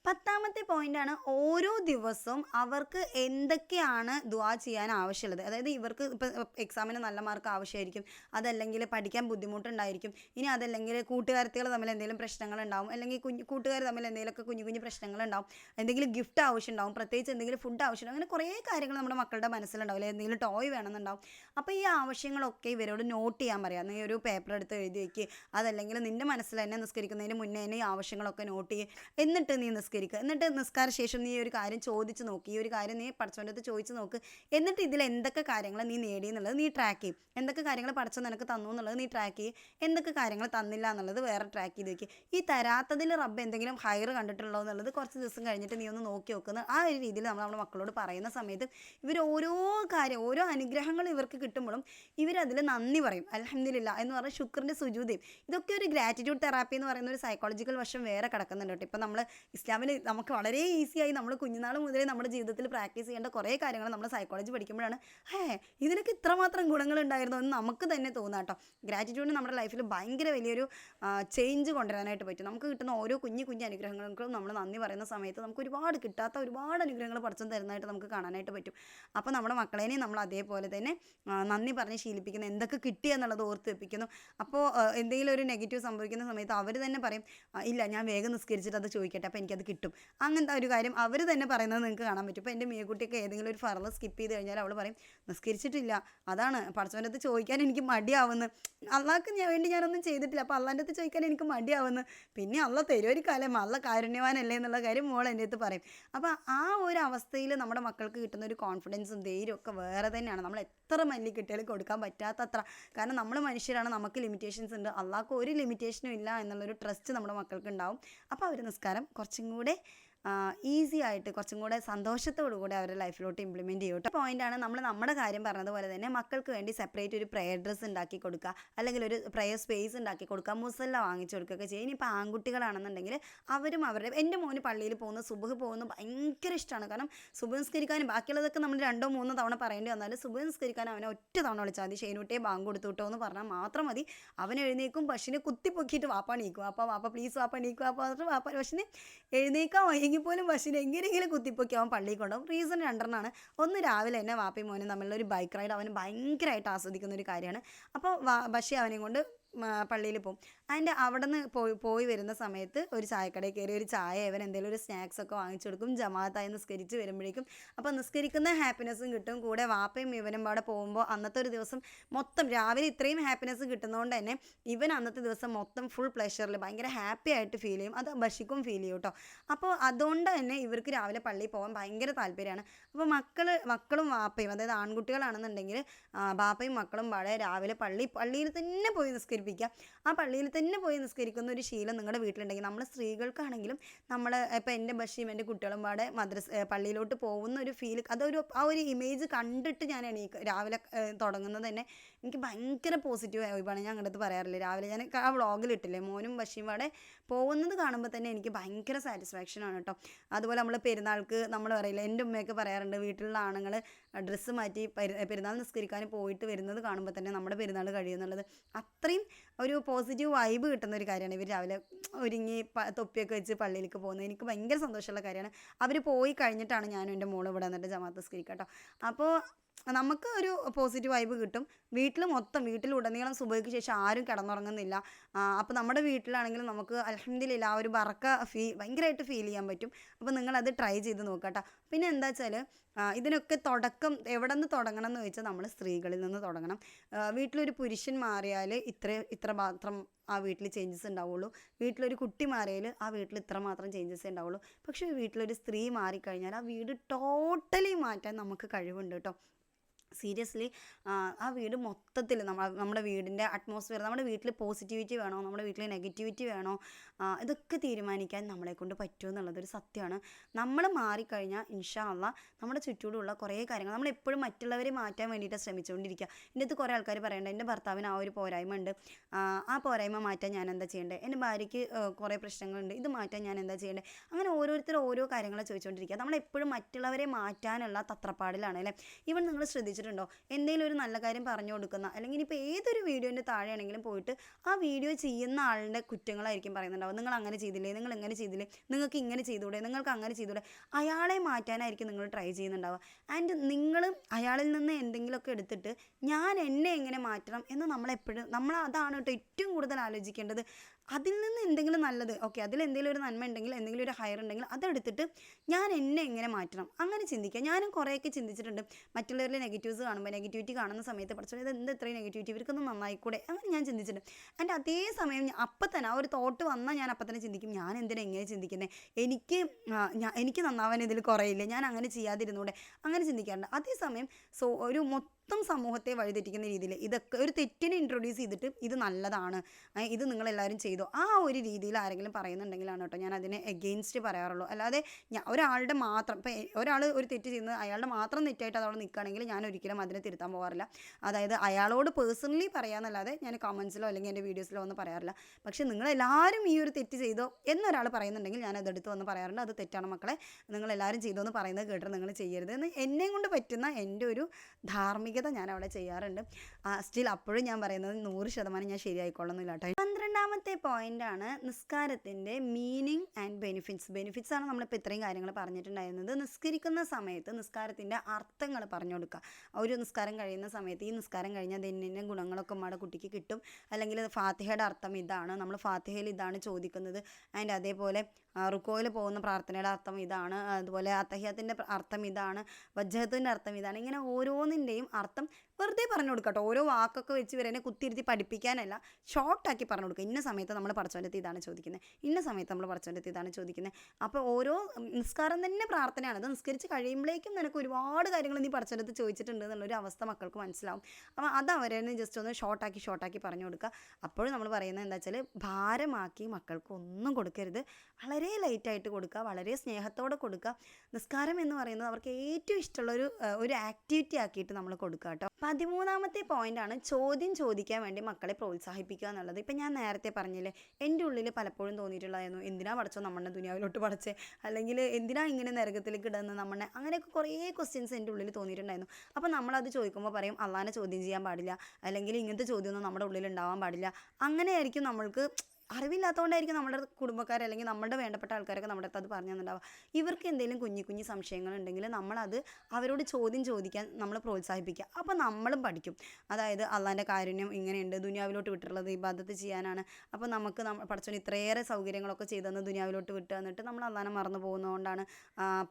പത്താമത്തെ പോയിന്റാണ് ഓരോ ദിവസവും അവർക്ക് എന്തൊക്കെയാണ് ദ്വാ ചെയ്യാൻ ആവശ്യമുള്ളത്. അതായത് ഇവർക്ക് ഇപ്പോൾ എക്സാമിന് നല്ല മാർക്ക് ആവശ്യമായിരിക്കും അതല്ലെങ്കിൽ പഠിക്കാൻ ബുദ്ധിമുട്ടുണ്ടായിരിക്കും ഇനി അതല്ലെങ്കിൽ കൂട്ടുകാരത്തികൾ തമ്മിൽ എന്തെങ്കിലും പ്രശ്നങ്ങൾ ഉണ്ടാവും അല്ലെങ്കിൽ കുഞ്ഞു കൂട്ടുകാർ തമ്മിൽ എന്തെങ്കിലുമൊക്കെ കുഞ്ഞു കുഞ്ഞു പ്രശ്നങ്ങൾ ഉണ്ടാവും എന്തെങ്കിലും ഗിഫ്റ്റ് ആവശ്യമുണ്ടാവും പ്രത്യേകിച്ച് എന്തെങ്കിലും ഫുഡ് ആവശ്യമുണ്ടാവും അങ്ങനെ കുറേ കാര്യങ്ങൾ നമ്മുടെ മക്കളുടെ മനസ്സിലുണ്ടാവില്ല എന്തെങ്കിലും ടോയ് വേണമെന്നുണ്ടാവും. അപ്പോൾ ഈ ആവശ്യങ്ങളൊക്കെ ഇവരോട് നോട്ട് ചെയ്യാൻ പറയാം. നീ ഒരു പേപ്പർ എടുത്ത് എഴുതി വയ്ക്കുക അതല്ലെങ്കിൽ നിന്റെ മനസ്സിൽ തന്നെ നിസ്കരിക്കുന്നതിന് മുന്നേ തന്നെ ഈ ആവശ്യങ്ങളൊക്കെ നോട്ട് ചെയ്യുക എന്നിട്ട് നീ എന്നിട്ട് നിസ്കാര ശേഷം നീ ഒരു കാര്യം ചോദിച്ച് നോക്ക്. ഈ ഒരു കാര്യം നീ പഠിച്ചോണ്ടത് അടുത്ത് ചോദിച്ച് നോക്ക്. എന്നിട്ട് ഇതിൽ എന്തൊക്കെ കാര്യങ്ങൾ നീ നേടി എന്നുള്ളത് നീ ട്രാക്ക് ചെയ്യും. എന്തൊക്കെ കാര്യങ്ങൾ പഠിച്ചു നിനക്ക് തന്നു എന്നുള്ളത് നീ ട്രാക്ക് ചെയ്യും. എന്തൊക്കെ കാര്യങ്ങൾ തന്നില്ല എന്നുള്ളത് വേറെ ട്രാക്ക് ചെയ്ത് വെക്കുക ഈ തരാത്തതിൽ റബ്ബ് എന്തെങ്കിലും ഹയർ കണ്ടിട്ടുള്ളോ എന്നുള്ളത് കുറച്ച് ദിവസം കഴിഞ്ഞിട്ട് നീ ഒന്ന് നോക്കി നോക്കുന്ന ആ ഒരു രീതിയിൽ നമ്മൾ നമ്മുടെ മക്കളോട് പറയുന്ന സമയത്ത് ഇവർ ഓരോ കാര്യം ഓരോ അനുഗ്രഹങ്ങൾ ഇവർക്ക് കിട്ടുമ്പോഴും ഇവരതിൽ നന്ദി പറയും. അലഹമില്ല എന്ന് പറഞ്ഞാൽ ശുക്രന്റെ സുജൂതയും ഇതൊക്കെ ഒരു ഗ്രാറ്റിറ്റ്യൂഡ് തെറാപ്പി എന്ന് പറയുന്ന ഒരു സൈക്കോളജിക്കൽ വശം വേറെ കിടക്കുന്നുണ്ട് കേട്ടോ. ഇപ്പം നമ്മൾ ഇസ്ലാമിൽ നമുക്ക് വളരെ ഈസിയായി നമ്മൾ കുഞ്ഞുനാൾ മുതലേ നമ്മുടെ ജീവിതത്തിൽ പ്രാക്ടീസ് ചെയ്യേണ്ട കുറേ കാര്യങ്ങൾ നമ്മൾ സൈക്കോളജി പഠിക്കുമ്പോഴാണ് ഹേ ഇതിനൊക്കെ ഇത്രമാത്രം ഗുണങ്ങളുണ്ടായിരുന്നു എന്ന് നമുക്ക് തന്നെ തോന്നാം കേട്ടോ ഗ്രാറ്റിറ്റ്യൂഡ് നമ്മുടെ ലൈഫിൽ ഭയങ്കര വലിയൊരു ചേഞ്ച് കൊണ്ടുവരാനായിട്ട് പറ്റും. നമുക്ക് കിട്ടുന്ന ഓരോ കുഞ്ഞു കുഞ്ഞു അനുഗ്രഹങ്ങൾക്കും നമ്മൾ നന്ദി പറയുന്ന സമയത്ത് നമുക്ക് ഒരുപാട് കിട്ടാത്ത ഒരുപാട് അനുഗ്രഹങ്ങൾ പഠിച്ചു തരുന്നതായിട്ട് നമുക്ക് കാണാനായിട്ട് പറ്റും. അപ്പോൾ നമ്മുടെ മക്കളേനെ നമ്മൾ അതേപോലെ തന്നെ നന്ദി പറഞ്ഞ് ശീലിപ്പിക്കുന്നു. എന്തൊക്കെ കിട്ടി എന്നുള്ളത് ഓർത്ത് വെപ്പിക്കുന്നു. അപ്പോൾ എന്തെങ്കിലും ഒരു നെഗറ്റീവ് സംഭവിക്കുന്ന സമയത്ത് അവർ തന്നെ പറയും ഇല്ല ഞാൻ വേഗം നിസ്കരിച്ചിട്ട് അത് ചോദിക്കട്ടെ. അപ്പോൾ എനിക്കത് കിട്ടും. അങ്ങനത്തെ ഒരു കാര്യം അവർ തന്നെ പറയുന്നത് നിങ്ങൾക്ക് കാണാൻ പറ്റും. ഇപ്പോൾ എന്റെ മീയക്കുട്ടിയൊക്കെ ഏതെങ്കിലും ഒരു ഫറൽ സ്കിപ്പ് ചെയ്ത് കഴിഞ്ഞാൽ അവൾ പറയും നിസ്കരിച്ചിട്ടില്ല. അതാണ് പഠിച്ചവന്റെ അടുത്ത് ചോദിക്കാൻ എനിക്ക് മടിയാവുന്നു. അള്ളാഹ്ക്ക് വേണ്ടി ഞാനൊന്നും ചെയ്തിട്ടില്ല. അപ്പോൾ അള്ളാന്റെ അടുത്ത് ചോദിക്കാൻ എനിക്ക് മടിയാവുന്നു. പിന്നെ അള്ള തരും ഒരു കാലം അള്ള കാരുണ്യവാനല്ലേ എന്നുള്ള കാര്യം മോൾ എന്റെ അടുത്ത് പറയും. അപ്പോൾ ആ ഒരു അവസ്ഥയിൽ നമ്മുടെ മക്കൾക്ക് കിട്ടുന്ന ഒരു കോൺഫിഡൻസും ധൈര്യവും ഒക്കെ വേറെ തന്നെയാണ്. നമ്മൾ എത്ര മല്ലി കിട്ടിയാലും കൊടുക്കാൻ പറ്റാത്തത്ര. കാരണം നമ്മൾ മനുഷ്യരാണ് നമുക്ക് ലിമിറ്റേഷൻസ് ഉണ്ട്. അള്ളാഹ്ക്ക് ഒരു ലിമിറ്റേഷനും ഇല്ല എന്നുള്ളൊരു ട്രസ്റ്റ് നമ്മുടെ മക്കൾക്ക് ഉണ്ടാവും അപ്പോൾ അവർ നിസ്കാരം കുറച്ചും കൂടെ ഈസി ആയിട്ട് കുറച്ചും കൂടെ സന്തോഷത്തോടു കൂടെ അവരുടെ ലൈഫിലോട്ട് ഇംപ്ലിമെന്റ് ചെയ്യും കേട്ടോ. പോയിന്റാണ് നമ്മൾ നമ്മുടെ കാര്യം പറഞ്ഞതുപോലെ തന്നെ മക്കൾക്ക് വേണ്ടി സെപ്പറേറ്റ് ഒരു പ്രെയർ ഡ്രസ്സ് ഉണ്ടാക്കി കൊടുക്കുക അല്ലെങ്കിൽ ഒരു പ്രെയർ സ്പേസ് ഉണ്ടാക്കി കൊടുക്കുക മുസല്ല വാങ്ങിച്ചു കൊടുക്കുകയൊക്കെ ചെയ്യും. ഇനിയിപ്പോൾ ആൺകുട്ടികളാണെന്നുണ്ടെങ്കിൽ അവരും അവരുടെ എന്റെ മോന് പള്ളിയിൽ പോകുന്ന സുബഹ് പോകുന്നത് ഭയങ്കര ഇഷ്ടമാണ് കാരണം സുബഹ് നിസ്കരിക്കാനും ബാക്കിയുള്ളതൊക്കെ നമ്മൾ രണ്ടോ മൂന്നോ തവണ പറയേണ്ടി വന്നാലും സുബഹ് നിസ്കരിക്കാൻ അവനെ ഒറ്റ തവണ വിളിച്ചാൽ മതി. ഷെയ്നുട്ടിയെ ബാങ്ക് കൊടുത്തുവിട്ടോ എന്ന് പറഞ്ഞാൽ മാത്രം മതി. അവൻ എഴുന്നേക്കും പശുവിനെ കുത്തിപ്പൊക്കിയിട്ട് വാപ്പ എണീക്കും. അപ്പോൾ വാപ്പ പ്ലീസ് വാപ്പ എണീക്കും അപ്പോൾ വാപ്പ പശുവിനെ എഴുന്നേക്കാൻ വൈകി പോലും പശുവിനെ എങ്ങനെയെങ്കിലും കുത്തിപ്പൊക്കി അവൻ പള്ളിയിൽ കൊണ്ടുപോകും. റീസൺ രണ്ടെണ്ണമാണ് ഒന്ന് രാവിലെ തന്നെ വാപ്പയും മോനും തമ്മിലുള്ള ഒരു ബൈക്ക് റൈഡ് അവന് ഭയങ്കരമായിട്ട് ആസ്വദിക്കുന്ന ഒരു കാര്യമാണ്. അപ്പോൾ ബഷി അവനെയും കൊണ്ട് പള്ളിയിൽ പോകും. അതിന്റെ അവിടെ നിന്ന് പോയി പോയി വരുന്ന സമയത്ത് ഒരു ചായക്കടയിൽ കയറി ഒരു ചായ ഇവൻ എന്തെങ്കിലും ഒരു സ്നാക്സ് ഒക്കെ വാങ്ങിച്ചു കൊടുക്കും. ജമാഅത്തായി നിസ്കരിച്ച് വരുമ്പോഴേക്കും. അപ്പോൾ നിസ്കരിക്കുന്ന ഹാപ്പിനെസ്സും കിട്ടും. കൂടെ വാപ്പയും ഇവനും അവിടെ പോകുമ്പോൾ അന്നത്തെ ഒരു ദിവസം മൊത്തം രാവിലെ ഇത്രയും ഹാപ്പിനെസ് കിട്ടുന്നതുകൊണ്ട് തന്നെ ഇവൻ അന്നത്തെ ദിവസം മൊത്തം ഫുൾ പ്ലഷറിൽ ഭയങ്കര ഹാപ്പി ആയിട്ട് ഫീൽ ചെയ്യും. അത് ബഷിക്കും ഫീൽ ചെയ്യും കേട്ടോ അപ്പോൾ അതുകൊണ്ട് തന്നെ ഇവർക്ക് രാവിലെ പള്ളിയിൽ പോകാൻ ഭയങ്കര താല്പര്യമാണ്. അപ്പോൾ മക്കൾ മക്കളും വാപ്പയും അതായത് ആൺകുട്ടികളാണെന്നുണ്ടെങ്കിൽ ബാപ്പയും മക്കളും വളരെ രാവിലെ പള്ളി പള്ളിയിൽ തന്നെ പോയി നിസ്കരിപ്പിക്കുക. ആ പള്ളിയിൽ തന്നെ പോയി നിസ്കരിക്കുന്ന ഒരു ശീലം നിങ്ങളുടെ വീട്ടിലുണ്ടെങ്കിൽ നമ്മൾ സ്ത്രീകൾക്കാണെങ്കിലും നമ്മൾ ഇപ്പോൾ എന്റെ ബഷീം എന്റെ കുട്ടികളും പാടെ മദ്രസ് പള്ളിയിലോട്ട് പോകുന്ന ഒരു ഫീൽ അതൊരു ആ ഒരു ഇമേജ് കണ്ടിട്ട് ഞാൻ എണീക്ക രാവിലെ തുടങ്ങുന്നത് തന്നെ എനിക്ക് ഭയങ്കര പോസിറ്റീവ് വൈബാണ് ഞാൻ അങ്ങോട്ട് പറയാറില്ല. രാവിലെ ഞാൻ ആ വ്ളോഗിലിട്ടില്ലേ മോനും ബഷീം പാടെ പോകുന്നത് കാണുമ്പോൾ തന്നെ എനിക്ക് ഭയങ്കര സാറ്റിസ്ഫാക്ഷൻ ആണ് കേട്ടോ അതുപോലെ നമ്മൾ പെരുന്നാൾക്ക് നമ്മൾ പറയില്ല എന്റെ ഉമ്മയൊക്കെ പറയാറുണ്ട് വീട്ടിലുള്ള ആണുങ്ങൾ ഡ്രസ്സ് മാറ്റി പെരുന്നാൾ നിസ്കരിക്കാൻ പോയിട്ട് വരുന്നത് കാണുമ്പോൾ തന്നെ നമ്മുടെ പെരുന്നാൾ കഴിയുമെന്നുള്ളത് അത്രയും ഒരു പോസിറ്റീവ് വൈബ് കിട്ടുന്ന ഒരു കാര്യമാണ്. ഇവർ രാവിലെ ഒരുങ്ങി തൊപ്പിയൊക്കെ വെച്ച് പള്ളിയിലേക്ക് പോകുന്നത്. എനിക്ക് ഭയങ്കര സന്തോഷമുള്ള കാര്യമാണ്. അവർ പോയി കഴിഞ്ഞിട്ടാണ് ഞാനും എന്റെ മോൾ ഇവിടെ വന്നിട്ട് ജമാഅത്ത് നിസ്കരിക്കാം കേട്ടോ അപ്പോൾ നമുക്ക് ഒരു പോസിറ്റീവ് വൈബ് കിട്ടും. വീട്ടിൽ മൊത്തം വീട്ടിലുടനീളം സുബഹിക്ക് ശേഷം ആരും കിടന്നുറങ്ങുന്നില്ല. അപ്പോൾ നമ്മുടെ വീട്ടിലാണെങ്കിലും നമുക്ക് അലഹമ്മദില്ല ആ ഒരു ബറക്ക ഫീ ഭയങ്കരമായിട്ട് ഫീൽ ചെയ്യാൻ പറ്റും. അപ്പോൾ നിങ്ങളത് ട്രൈ ചെയ്ത് നോക്കുക പിന്നെ എന്താ വെച്ചാൽ ഇതിനൊക്കെ തുടക്കം എവിടെ നിന്ന് തുടങ്ങണം എന്ന് ചോദിച്ചാൽ നമ്മൾ സ്ത്രീകളിൽ നിന്ന് തുടങ്ങണം. വീട്ടിലൊരു പുരുഷൻ മാറിയാൽ ഇത്ര ഇത്ര മാത്രം ആ വീട്ടിൽ ചേഞ്ചസ് ഉണ്ടാവുള്ളൂ. വീട്ടിലൊരു കുട്ടി മാറിയാൽ ആ വീട്ടിൽ ഇത്ര മാത്രം ചേഞ്ചസ് ഉണ്ടാവുള്ളൂ. പക്ഷേ വീട്ടിലൊരു സ്ത്രീ മാറിക്കഴിഞ്ഞാൽ ആ വീട് ടോട്ടലി മാറ്റാൻ നമുക്ക് കഴിവുണ്ട് കേട്ടോ. സീരിയസ്ലി ആ വീട് മൊത്തത്തിൽ നമ്മ നമ്മുടെ വീടിന്റെ അറ്റ്മോസ്ഫിയർ നമ്മുടെ വീട്ടിൽ പോസിറ്റിവിറ്റി വേണോ നമ്മുടെ വീട്ടിൽ നെഗറ്റിവിറ്റി വേണോ ഇതൊക്കെ തീരുമാനിക്കാൻ നമ്മളെ കൊണ്ട് പറ്റുമോ എന്നുള്ളതൊരു സത്യമാണ്. നമ്മൾ മാറിക്കഴിഞ്ഞാൽ ഇൻഷാ അല്ല നമ്മുടെ ചുറ്റോടുള്ള കുറേ കാര്യങ്ങൾ നമ്മൾ എപ്പോഴും മറ്റുള്ളവരെ മാറ്റാൻ വേണ്ടിയിട്ട് ശ്രമിച്ചുകൊണ്ടിരിക്കുക എന്റെ അടുത്ത് കുറേ ആൾക്കാർ പറയേണ്ടത് എന്റെ ഭർത്താവിന് ആ ഒരു പോരായ്മ ഉണ്ട്. ആ, പോരായ്മ മാറ്റാൻ ഞാൻ എന്താ ചെയ്യേണ്ടത് എന്റെ ഭാര്യയ്ക്ക് കുറേ പ്രശ്നങ്ങളുണ്ട്. ഇത് മാറ്റാൻ ഞാൻ എന്താ ചെയ്യേണ്ടത് അങ്ങനെ ഓരോരുത്തർ ഓരോ കാര്യങ്ങൾ ചോദിച്ചുകൊണ്ടിരിക്കുക നമ്മൾ എപ്പോഴും മറ്റുള്ളവരെ മാറ്റാനുള്ള തത്രപ്പാടിലാണ് അല്ലേ? ഈവൻ നിങ്ങൾ ശ്രദ്ധിച്ചിട്ടുണ്ടോ എന്തെങ്കിലും ഒരു നല്ല കാര്യം പറഞ്ഞു കൊടുക്കുന്ന അല്ലെങ്കിൽ ഇപ്പോൾ ഏതൊരു വീഡിയോന്റെ താഴെയാണെങ്കിലും പോയിട്ട് ആ വീഡിയോ ചെയ്യുന്ന ആളുടെ കുറ്റങ്ങളായിരിക്കും പറയുന്നുണ്ടാവും നിങ്ങൾ അങ്ങനെ ചെയ്തില്ലേ? നിങ്ങൾ ഇങ്ങനെ ചെയ്തില്ലേ? നിങ്ങൾക്ക് ഇങ്ങനെ ചെയ്തുകൂടെ? നിങ്ങൾക്ക് അങ്ങനെ ചെയ്തുകൂടെ? അയാളെ മാറ്റാനായിരിക്കും നിങ്ങൾ ട്രൈ ചെയ്യുന്നുണ്ടാവുക. ആൻഡ് നിങ്ങൾ അയാളിൽ നിന്ന് എന്തെങ്കിലുമൊക്കെ എടുത്തിട്ട് ഞാൻ എന്നെ എങ്ങനെ മാറ്റണം എന്ന് നമ്മളെപ്പോഴും നമ്മൾ അതാണ് കേട്ടോ ഏറ്റവും കൂടുതൽ ആലോചിക്കേണ്ടത്. അതിൽ നിന്ന് എന്തെങ്കിലും നല്ലത് ഓക്കെ അതിൽ എന്തെങ്കിലും ഒരു നന്മ ഉണ്ടെങ്കിൽ എന്തെങ്കിലും ഒരു ഹയർ ഉണ്ടെങ്കിൽ അതെടുത്തിട്ട് ഞാൻ എന്നെ എങ്ങനെ മാറ്റണം? അങ്ങനെ ചിന്തിക്കുക. ഞാനും കുറേയൊക്കെ ചിന്തിച്ചിട്ടുണ്ട്. മറ്റുള്ളവരിലെ നെഗറ്റീവ്സ് കാണുമ്പോൾ നെഗറ്റിവിറ്റി കാണുന്ന സമയത്ത് പഠിച്ചത് ഇത് എന്ത് ഇത്രയും നെഗറ്റിവിറ്റി ഇവർക്കൊന്നും നന്നായിക്കൂടെ? അങ്ങനെ ഞാൻ ചിന്തിച്ചിട്ടുണ്ട്. എന്റെ അതേ സമയം അപ്പം തന്നെ ആ ഒരു തോട്ട് വന്നാൽ ഞാൻ അപ്പം തന്നെ ചിന്തിക്കും ഞാൻ എന്തിനാ എങ്ങനെ ചിന്തിക്കുന്നത് എനിക്ക് എനിക്ക് നന്നാവാൻ ഇതിൽ കുറയില്ലേ? ഞാൻ അങ്ങനെ ചെയ്യാതിരുന്നൂടെ? അങ്ങനെ ചിന്തിക്കാറുണ്ട്. അതേസമയം സോ ഒരു മൊത്തം സമൂഹത്തെ വഴിതെറ്റിക്കുന്ന രീതിയിൽ ഇതൊക്കെ ഒരു തെറ്റിനെ ഇൻട്രൊഡ്യൂസ് ചെയ്തിട്ട് ഇത് നല്ലതാണ്. ഇത് നിങ്ങളെല്ലാവരും ചെയ്തോ. ആ ഒരു രീതിയിൽ ആരെങ്കിലും പറയുന്നുണ്ടെങ്കിലാണ് കേട്ടോ ഞാൻ അതിനെ എഗെയിൻസ്റ്റ് പറയാറുള്ളൂ. അല്ലാതെ ഒരാളുടെ മാത്രം ഇപ്പം ഒരാൾ ഒരു തെറ്റ് ചെയ്യുന്നത് അയാളുടെ മാത്രം തെറ്റായിട്ട് അതവിടെ നിൽക്കുകയാണെങ്കിൽ ഞാൻ ഒരിക്കലും അതിനെ തിരുത്താൻ പോകാറില്ല. അതായത് അയാളോട് പേഴ്സണലി പറയാമെന്നല്ലാതെ ഞാൻ കമൻസിലോ അല്ലെങ്കിൽ എന്റെ വീഡിയോസിലോ ഒന്നും പറയാറില്ല. പക്ഷേ നിങ്ങളെല്ലാവരും ഈ ഒരു തെറ്റ് ചെയ്തോ എന്നൊരാൾ പറയുന്നുണ്ടെങ്കിൽ ഞാൻ അതെടുത്ത് വന്ന് പറയാറുണ്ട്. അത് തെറ്റാണ് മക്കളെ. നിങ്ങളെല്ലാവരും ചെയ്തോ എന്ന് പറയുന്നത് കേട്ടിട്ട് നിങ്ങൾ ചെയ്യരുത്. എന്ന് എന്നെ കൊണ്ട് പറ്റുന്ന എന്റെ ഒരു ധാർമ്മികത ഞാൻ അവിടെ ചെയ്യാറുണ്ട് സ്റ്റിൽ അപ്പോഴും ഞാൻ പറയുന്നത് നൂറ് ശതമാനം ഞാൻ ശരിയായിക്കൊള്ളുന്നില്ല കേട്ടോ. പന്ത്രണ്ടാമത്തെ ആണ് നിസ്കാരത്തിന്റെ മീനിങ് ആൻഡ് ബെനിഫിറ്റ്സ് ബെനിഫിറ്റ്സ് ആണ് നമ്മളിപ്പോൾ ഇത്രയും കാര്യങ്ങൾ പറഞ്ഞിട്ടുണ്ടായിരുന്നത്. നിസ്കരിക്കുന്ന സമയത്ത് നിസ്കാരത്തിന്റെ അർത്ഥങ്ങൾ പറഞ്ഞു കൊടുക്കുക. ഒരു നിസ്കാരം കഴിയുന്ന സമയത്ത് ഈ നിസ്കാരം കഴിഞ്ഞാൽ ഇതിന്റെ ഗുണങ്ങളൊക്കെ നമ്മുടെ കുട്ടിക്ക് കിട്ടും. അല്ലെങ്കിൽ ഫാത്തിഹയുടെ അർത്ഥം ഇതാണ്. നമ്മൾ ഫാത്തിഹയിൽ ഇതാണ് ചോദിക്കുന്നത്. ആൻഡ് അതേപോലെ റുക്കോയിൽ പോകുന്ന പ്രാർത്ഥനയുടെ അർത്ഥം ഇതാണ്. അതുപോലെ അത്തഹ്യത്തിന്റെ അർത്ഥം ഇതാണ്. വജ്ജഹത്തിന്റെ അർത്ഥം ഇതാണ്. ഇങ്ങനെ ഓരോന്നിന്റെയും അർത്ഥം വെറുതെ പറഞ്ഞു കൊടുക്കട്ടോ. ഓരോ വാക്കൊക്കെ വെച്ച് ഇവരെന്നെ കുത്തിയിരുത്തി പഠിപ്പിക്കാനല്ല ഷോർട്ടാക്കി പറഞ്ഞു കൊടുക്കുക ഇന്ന സമയത്ത് നമ്മൾ പടച്ചോന്റെ ഇതാണ് ചോദിക്കുന്നത് ഇന്ന സമയത്ത് നമ്മൾ പടച്ചോന്റെ ഇതാണ് ചോദിക്കുന്നത് അപ്പോൾ ഓരോ നിസ്കാരം തന്നെ പ്രാർത്ഥനയാണ്. അത് നിസ്കരിച്ച് കഴിയുമ്പോഴേക്കും നിനക്ക് ഒരുപാട് കാര്യങ്ങൾ നീ പടച്ചോന്റെ ചോദിച്ചിട്ടുണ്ട് എന്നുള്ളൊരു അവസ്ഥ മക്കൾക്ക് മനസ്സിലാവും. അപ്പോൾ അത് അവരെ ജസ്റ്റ് ഒന്ന് ഷോർട്ടാക്കി ഷോർട്ടാക്കി പറഞ്ഞു കൊടുക്കുക അപ്പോഴും നമ്മൾ പറയുന്നത് എന്താ വെച്ചാൽ ഭാരമാക്കി മക്കൾക്ക് ഒന്നും കൊടുക്കരുത്. വളരെ ലൈറ്റായിട്ട് കൊടുക്കുക വളരെ സ്നേഹത്തോടെ കൊടുക്കുക. നിസ്കാരം എന്ന് പറയുന്നത് അവർക്ക് ഏറ്റവും ഇഷ്ടമുള്ള ഒരു ഒരു ആക്ടിവിറ്റി ആക്കിയിട്ട് നമ്മൾ കൊടുക്കുക കേട്ടോ. പതിമൂന്നാമത്തെ പോയിന്റാണ് ചോദ്യം ചോദിക്കാൻ വേണ്ടി മക്കളെ പ്രോത്സാഹിപ്പിക്കുക എന്നുള്ളത്. ഇപ്പം ഞാൻ നേരത്തെ പറഞ്ഞില്ലേ എന്റെ ഉള്ളിൽ പലപ്പോഴും തോന്നിയിട്ടുള്ളതായിരുന്നു എന്തിനാ പഠിച്ചോ നമ്മുടെ ദുനിയാവിലോട്ട് പഠിച്ചേ? അല്ലെങ്കിൽ എന്തിനാ ഇങ്ങനെ നരകത്തിലേക്ക് ഇടുന്നത് നമ്മുടെ അങ്ങനെയൊക്കെ കുറേ ക്വസ്റ്റ്യൻസ് എന്റെ ഉള്ളിൽ തോന്നിയിട്ടുണ്ടായിരുന്നു. അപ്പോൾ നമ്മളത് ചോദിക്കുമ്പോൾ പറയും അള്ളാനെ ചോദ്യം ചെയ്യാൻ പാടില്ല. അല്ലെങ്കിൽ ഇങ്ങനത്തെ ചോദ്യമൊന്നും നമ്മുടെ ഉള്ളിൽ ഉണ്ടാവാൻ പാടില്ല. അങ്ങനെയായിരിക്കും നമ്മൾക്ക് അറിവില്ലാത്തതുകൊണ്ടായിരിക്കും നമ്മുടെ കുടുംബക്കാർ അല്ലെങ്കിൽ നമ്മുടെ വേണ്ടപ്പെട്ട ആൾക്കാരൊക്കെ നമ്മുടെ അടുത്ത് അത് പറഞ്ഞു തന്നിട്ടുണ്ടാവുക. ഇവർക്ക് എന്തെങ്കിലും കുഞ്ഞു കുഞ്ഞു സംശയങ്ങളുണ്ടെങ്കിൽ നമ്മളത് അവരോട് ചോദ്യം ചോദിക്കാൻ നമ്മൾ പ്രോത്സാഹിപ്പിക്കുക. അപ്പോൾ നമ്മളും പഠിക്കും. അതായത് അള്ളാന്റെ കാരുണ്യം ഇങ്ങനെയുണ്ട് ദുനിയാവിലോട്ട് വിട്ടിട്ടുള്ളത് ഇബാദത്ത് ചെയ്യാനാണ്. അപ്പോൾ നമുക്ക് നമ്മൾ പഠിച്ചോൻ ഇത്രയേറെ സൗകര്യങ്ങളൊക്കെ ചെയ്തെന്ന് ദുനിയാവിലോട്ട് വിട്ട് തന്നിട്ട് നമ്മൾ അള്ളാനെ മറന്നു പോകുന്നതുകൊണ്ടാണ്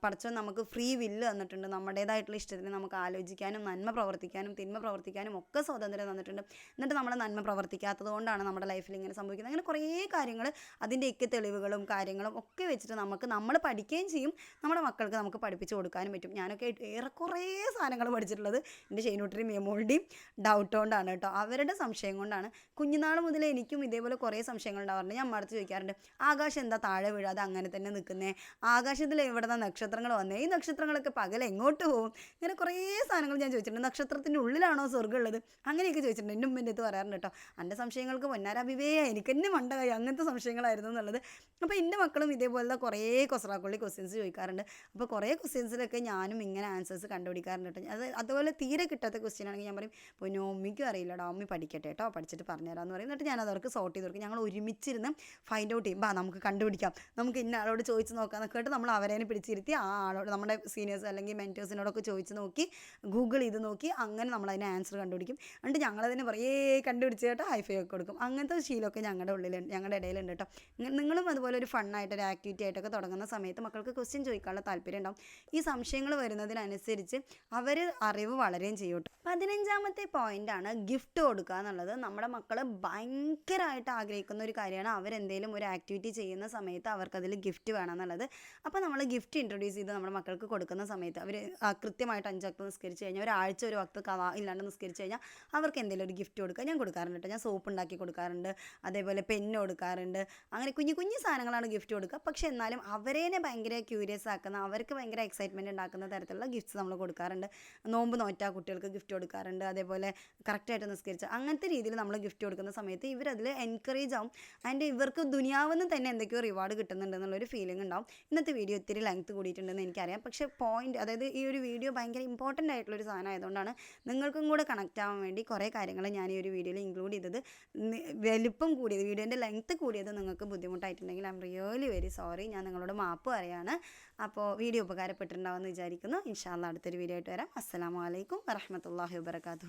പഠിച്ചോൻ നമുക്ക് ഫ്രീ വില്ല് തന്നിട്ടുണ്ട്. നമ്മുടേതായിട്ടുള്ള ഇഷ്ടത്തിന് നമുക്ക് ആലോചിക്കാനും നന്മ പ്രവർത്തിക്കാനും തിന്മ പ്രവർത്തിക്കാനും ഒക്കെ സ്വാതന്ത്ര്യം തന്നിട്ടുണ്ട്. എന്നിട്ട് നമ്മൾ നന്മ പ്രവർത്തിക്കാത്തത് കൊണ്ടാണ് നമ്മുടെ ലൈഫിൽ ഇങ്ങനെ സംഭവിക്കുന്നത്. അങ്ങനെ കുറേ കാര്യങ്ങൾ അതിന്റെയൊക്കെ തെളിവുകളും കാര്യങ്ങളും ഒക്കെ വെച്ചിട്ട് നമുക്ക് നമ്മൾ പഠിക്കുകയും ചെയ്യും. നമ്മുടെ മക്കൾക്ക് നമുക്ക് പഠിപ്പിച്ചു കൊടുക്കാനും പറ്റും. ഞാനൊക്കെ ഏറെക്കുറേ സാധനങ്ങൾ പഠിച്ചിട്ടുള്ളത് എന്റെ ഷെയ്നൂട്ടിയും മെമോളുടെയും ഡൗട്ട് കൊണ്ടാണ് കേട്ടോ. അവരുടെ സംശയം കൊണ്ടാണ്. കുഞ്ഞുനാൾ മുതൽ എനിക്കും ഇതേപോലെ കുറേ സംശയങ്ങൾ ഉണ്ടാവാറുണ്ട്. ഞാൻ മടുത്ത് ചോദിക്കാറുണ്ട് ആകാശം എന്താ താഴെ വീഴാതെ അങ്ങനെ തന്നെ നിൽക്കുന്നേ. ആകാശത്തിൽ എവിടെ നക്ഷത്രങ്ങൾ വന്നേ? ഈ നക്ഷത്രങ്ങളൊക്കെ പകൽ എങ്ങോട്ട് പോകും ഇങ്ങനെ കുറേ സാധനങ്ങൾ ഞാൻ ചോദിച്ചിട്ടുണ്ട്. നക്ഷത്രത്തിന്റെ ഉള്ളിലാണോ സ്വർഗം ഉള്ളത്? അങ്ങനെയൊക്കെ ചോദിച്ചിട്ടുണ്ട്. എന്റെ ഉമ്മന്റെ അടുത്ത് പറയാറുണ്ട് കേട്ടോ. എന്റെ സംശയങ്ങൾക്ക് പൊന്നാരാഭിവേയ എനിക്ക് തന്നെ മണ്ട മനസ്സിലായി അങ്ങനത്തെ സംശയങ്ങളായിരുന്നു എന്നുള്ളത്. അപ്പോൾ എന്റെ മക്കളും ഇതേപോലത്തെ കുറേ കൊസറാക്കുള്ളി ക്വസ്റ്റ്യൻസ് ചോദിക്കാറുണ്ട്. അപ്പോൾ കുറേ ക്വസ്റ്റ്യൻസിലൊക്കെ ഞാനും ഇങ്ങനെ ആൻസേഴ്സ് കണ്ടുപിടിക്കാറുണ്ട് കേട്ടോ. അത് അതുപോലെ തീരെ കിട്ടാത്ത ക്വസ്റ്റ്യൻ ആണെങ്കിൽ ഞാൻ പറയും പൊന്നു അമ്മയ്ക്കും അറിയില്ലടാ ഉമ്മി പഠിക്കട്ടെ കേട്ടോ പഠിച്ചിട്ട് പറഞ്ഞുതരാമെന്ന് പറയും. എന്നിട്ട് ഞാൻ അതവർക്ക് സോർട്ട് ചെയ്ത് കൊടുക്കും. ഞങ്ങൾ ഒരുമിച്ചിരുന്ന് ഫൈൻഡ് ഔട്ട് ചെയ്യും. ബാ നമുക്ക് കണ്ടുപിടിക്കാം. നമുക്ക് ഇന്ന ആളോട് ചോദിച്ച് നോക്കാം എന്നൊക്കെ കേട്ട് നമ്മൾ അവരെ പിടിച്ചിരുത്തി ആ ആളോട് നമ്മുടെ സീനിയേഴ്സ് അല്ലെങ്കിൽ മെന്റേഴ്സിനോടൊക്കെ ചോദിച്ച് നോക്കി ഗൂഗിൾ ചെയ്ത് നോക്കി അങ്ങനെ നമ്മൾ അതിന് ആൻസർ കണ്ടുപിടിക്കും. എന്നിട്ട് ഞങ്ങളതിന് പറയേ കണ്ടുപിടിച്ച് കേട്ടോ ഹൈഫൈ ഒക്കെ കൊടുക്കും. അങ്ങനത്തെ ശീലമൊക്കെ ഞങ്ങളുടെ ഉള്ളിലുണ്ട്. ഞങ്ങളുടെ ഇടയിലുണ്ട് കേട്ടോ നിങ്ങ- നിങ്ങളും അതുപോലെ ഒരു ഫണ്ണായിട്ട് ഒരു ആക്ടിവിറ്റി ആയിട്ടൊക്കെ തുടങ്ങുന്ന സമയത്ത് മക്കൾക്ക് ക്വസ്റ്റ്യൻ ചോദിക്കാനുള്ള താല്പര്യം ഉണ്ടാവും. ഈ സംശയങ്ങൾ വരുന്നതിനനുസരിച്ച് അവർ അറിവ് വളരുകയും ചെയ്യും കേട്ടോ പതിനഞ്ചാമത്തെ ആണ് ഗിഫ്റ്റ് കൊടുക്കുക എന്നുള്ളത്. നമ്മുടെ മക്കൾ ഭയങ്കരമായിട്ട് ആഗ്രഹിക്കുന്ന ഒരു കാര്യമാണ്. അവരെന്തെങ്കിലും ഒരു ആക്ടിവിറ്റി ചെയ്യുന്ന സമയത്ത് അവർക്കതിൽ ഗിഫ്റ്റ് വേണം എന്നുള്ളത്. അപ്പോൾ നമ്മൾ ഗിഫ്റ്റ് ഇൻട്രൊഡ്യൂസ് ചെയ്ത് നമ്മുടെ മക്കൾക്ക് കൊടുക്കുന്ന സമയത്ത് അവർ കൃത്യമായിട്ട് അഞ്ച് വക്ത് നിസ്കരിച്ച് കഴിഞ്ഞാൽ ഒരാഴ്ച ഒരു വക്ത് കവ ഇല്ലാണ്ട് നിസ്കരിച്ച് കഴിഞ്ഞാൽ അവർക്ക് എന്തെങ്കിലും ഒരു ഗിഫ്റ്റ് കൊടുക്കുക. ഞാൻ കൊടുക്കാറുണ്ട് കേട്ടോ ഞാൻ സോപ്പ് ഉണ്ടാക്കി കൊടുക്കാറുണ്ട്. അതേപോലെ പെന്ന് കൊടുക്കാറുണ്ട്. അങ്ങനെ കുഞ്ഞു കുഞ്ഞു സാധനങ്ങളാണ് ഗിഫ്റ്റ് കൊടുക്കുക. പക്ഷേ എന്നാലും അവരേനെ ഭയങ്കര ക്യൂരിയസ് ആക്കുന്ന അവർക്ക് ഭയങ്കര എക്സൈറ്റ്മെന്റ് ഉണ്ടാക്കുന്ന തരത്തിലുള്ള ഗിഫ്റ്റ്സ് നമ്മൾ കൊടുക്കാറുണ്ട്. നോമ്പ് നോറ്റ കുട്ടികൾക്ക് ഗിഫ്റ്റ് കൊടുക്കാറുണ്ട്. അതേപോലെ കറക്റ്റായിട്ട് നിസ്കരിച്ച അങ്ങനത്തെ രീതിയിൽ നമ്മൾ ഗിഫ്റ്റ് കൊടുക്കുന്ന സമയത്ത് ഇവരതിൽ എൻകറേജ് ആവും. ആൻഡ് ഇവർക്ക് ദുനിയാവെന്ന് തന്നെ എന്തൊക്കെയോ റിവാർഡ് കിട്ടുന്നുണ്ട് എന്നുള്ളൊരു ഫീലിംഗ് ഉണ്ടാവും. ഇന്നത്തെ വീഡിയോ ഒത്തിരി ലെങ്ത് കൂടിയിട്ടുണ്ടെന്ന് എനിക്കറിയാം. പക്ഷേ പോയിന്റ് അതായത് ഈ ഒരു വീഡിയോ ഭയങ്കര ഇമ്പോർട്ടന്റ് ആയിട്ടുള്ളൊരു സാധനം ആയതുകൊണ്ടാണ് നിങ്ങൾക്കും കൂടെ കണക്റ്റ് ആവാൻ വേണ്ടി കുറേ കാര്യങ്ങൾ ഞാൻ ഈ ഒരു വീഡിയോയിൽ ഇൻക്ലൂഡ് ചെയ്തത്. വലുപ്പം കൂടിയത് വീഡിയോന്റെ ലെങ്ത് കൂടിയത് നിങ്ങൾക്ക് ബുദ്ധിമുട്ടായിട്ടുണ്ടെങ്കിൽ ഐ റിയലി വെരി സോറി ഞാൻ നിങ്ങളോട് മാപ്പ് പറയാണ്. അപ്പോൾ വീഡിയോ ഉപകാരപ്പെട്ടിട്ടുണ്ടാവുമെന്ന് വിചാരിക്കുന്നു. ഇൻഷാല്ല അടുത്തൊരു വീഡിയോ ആയിട്ട് വരാം. അസ്സാം വലൈക്കും വറഹമത്തല്ലാഹി വബർക്കാത്തു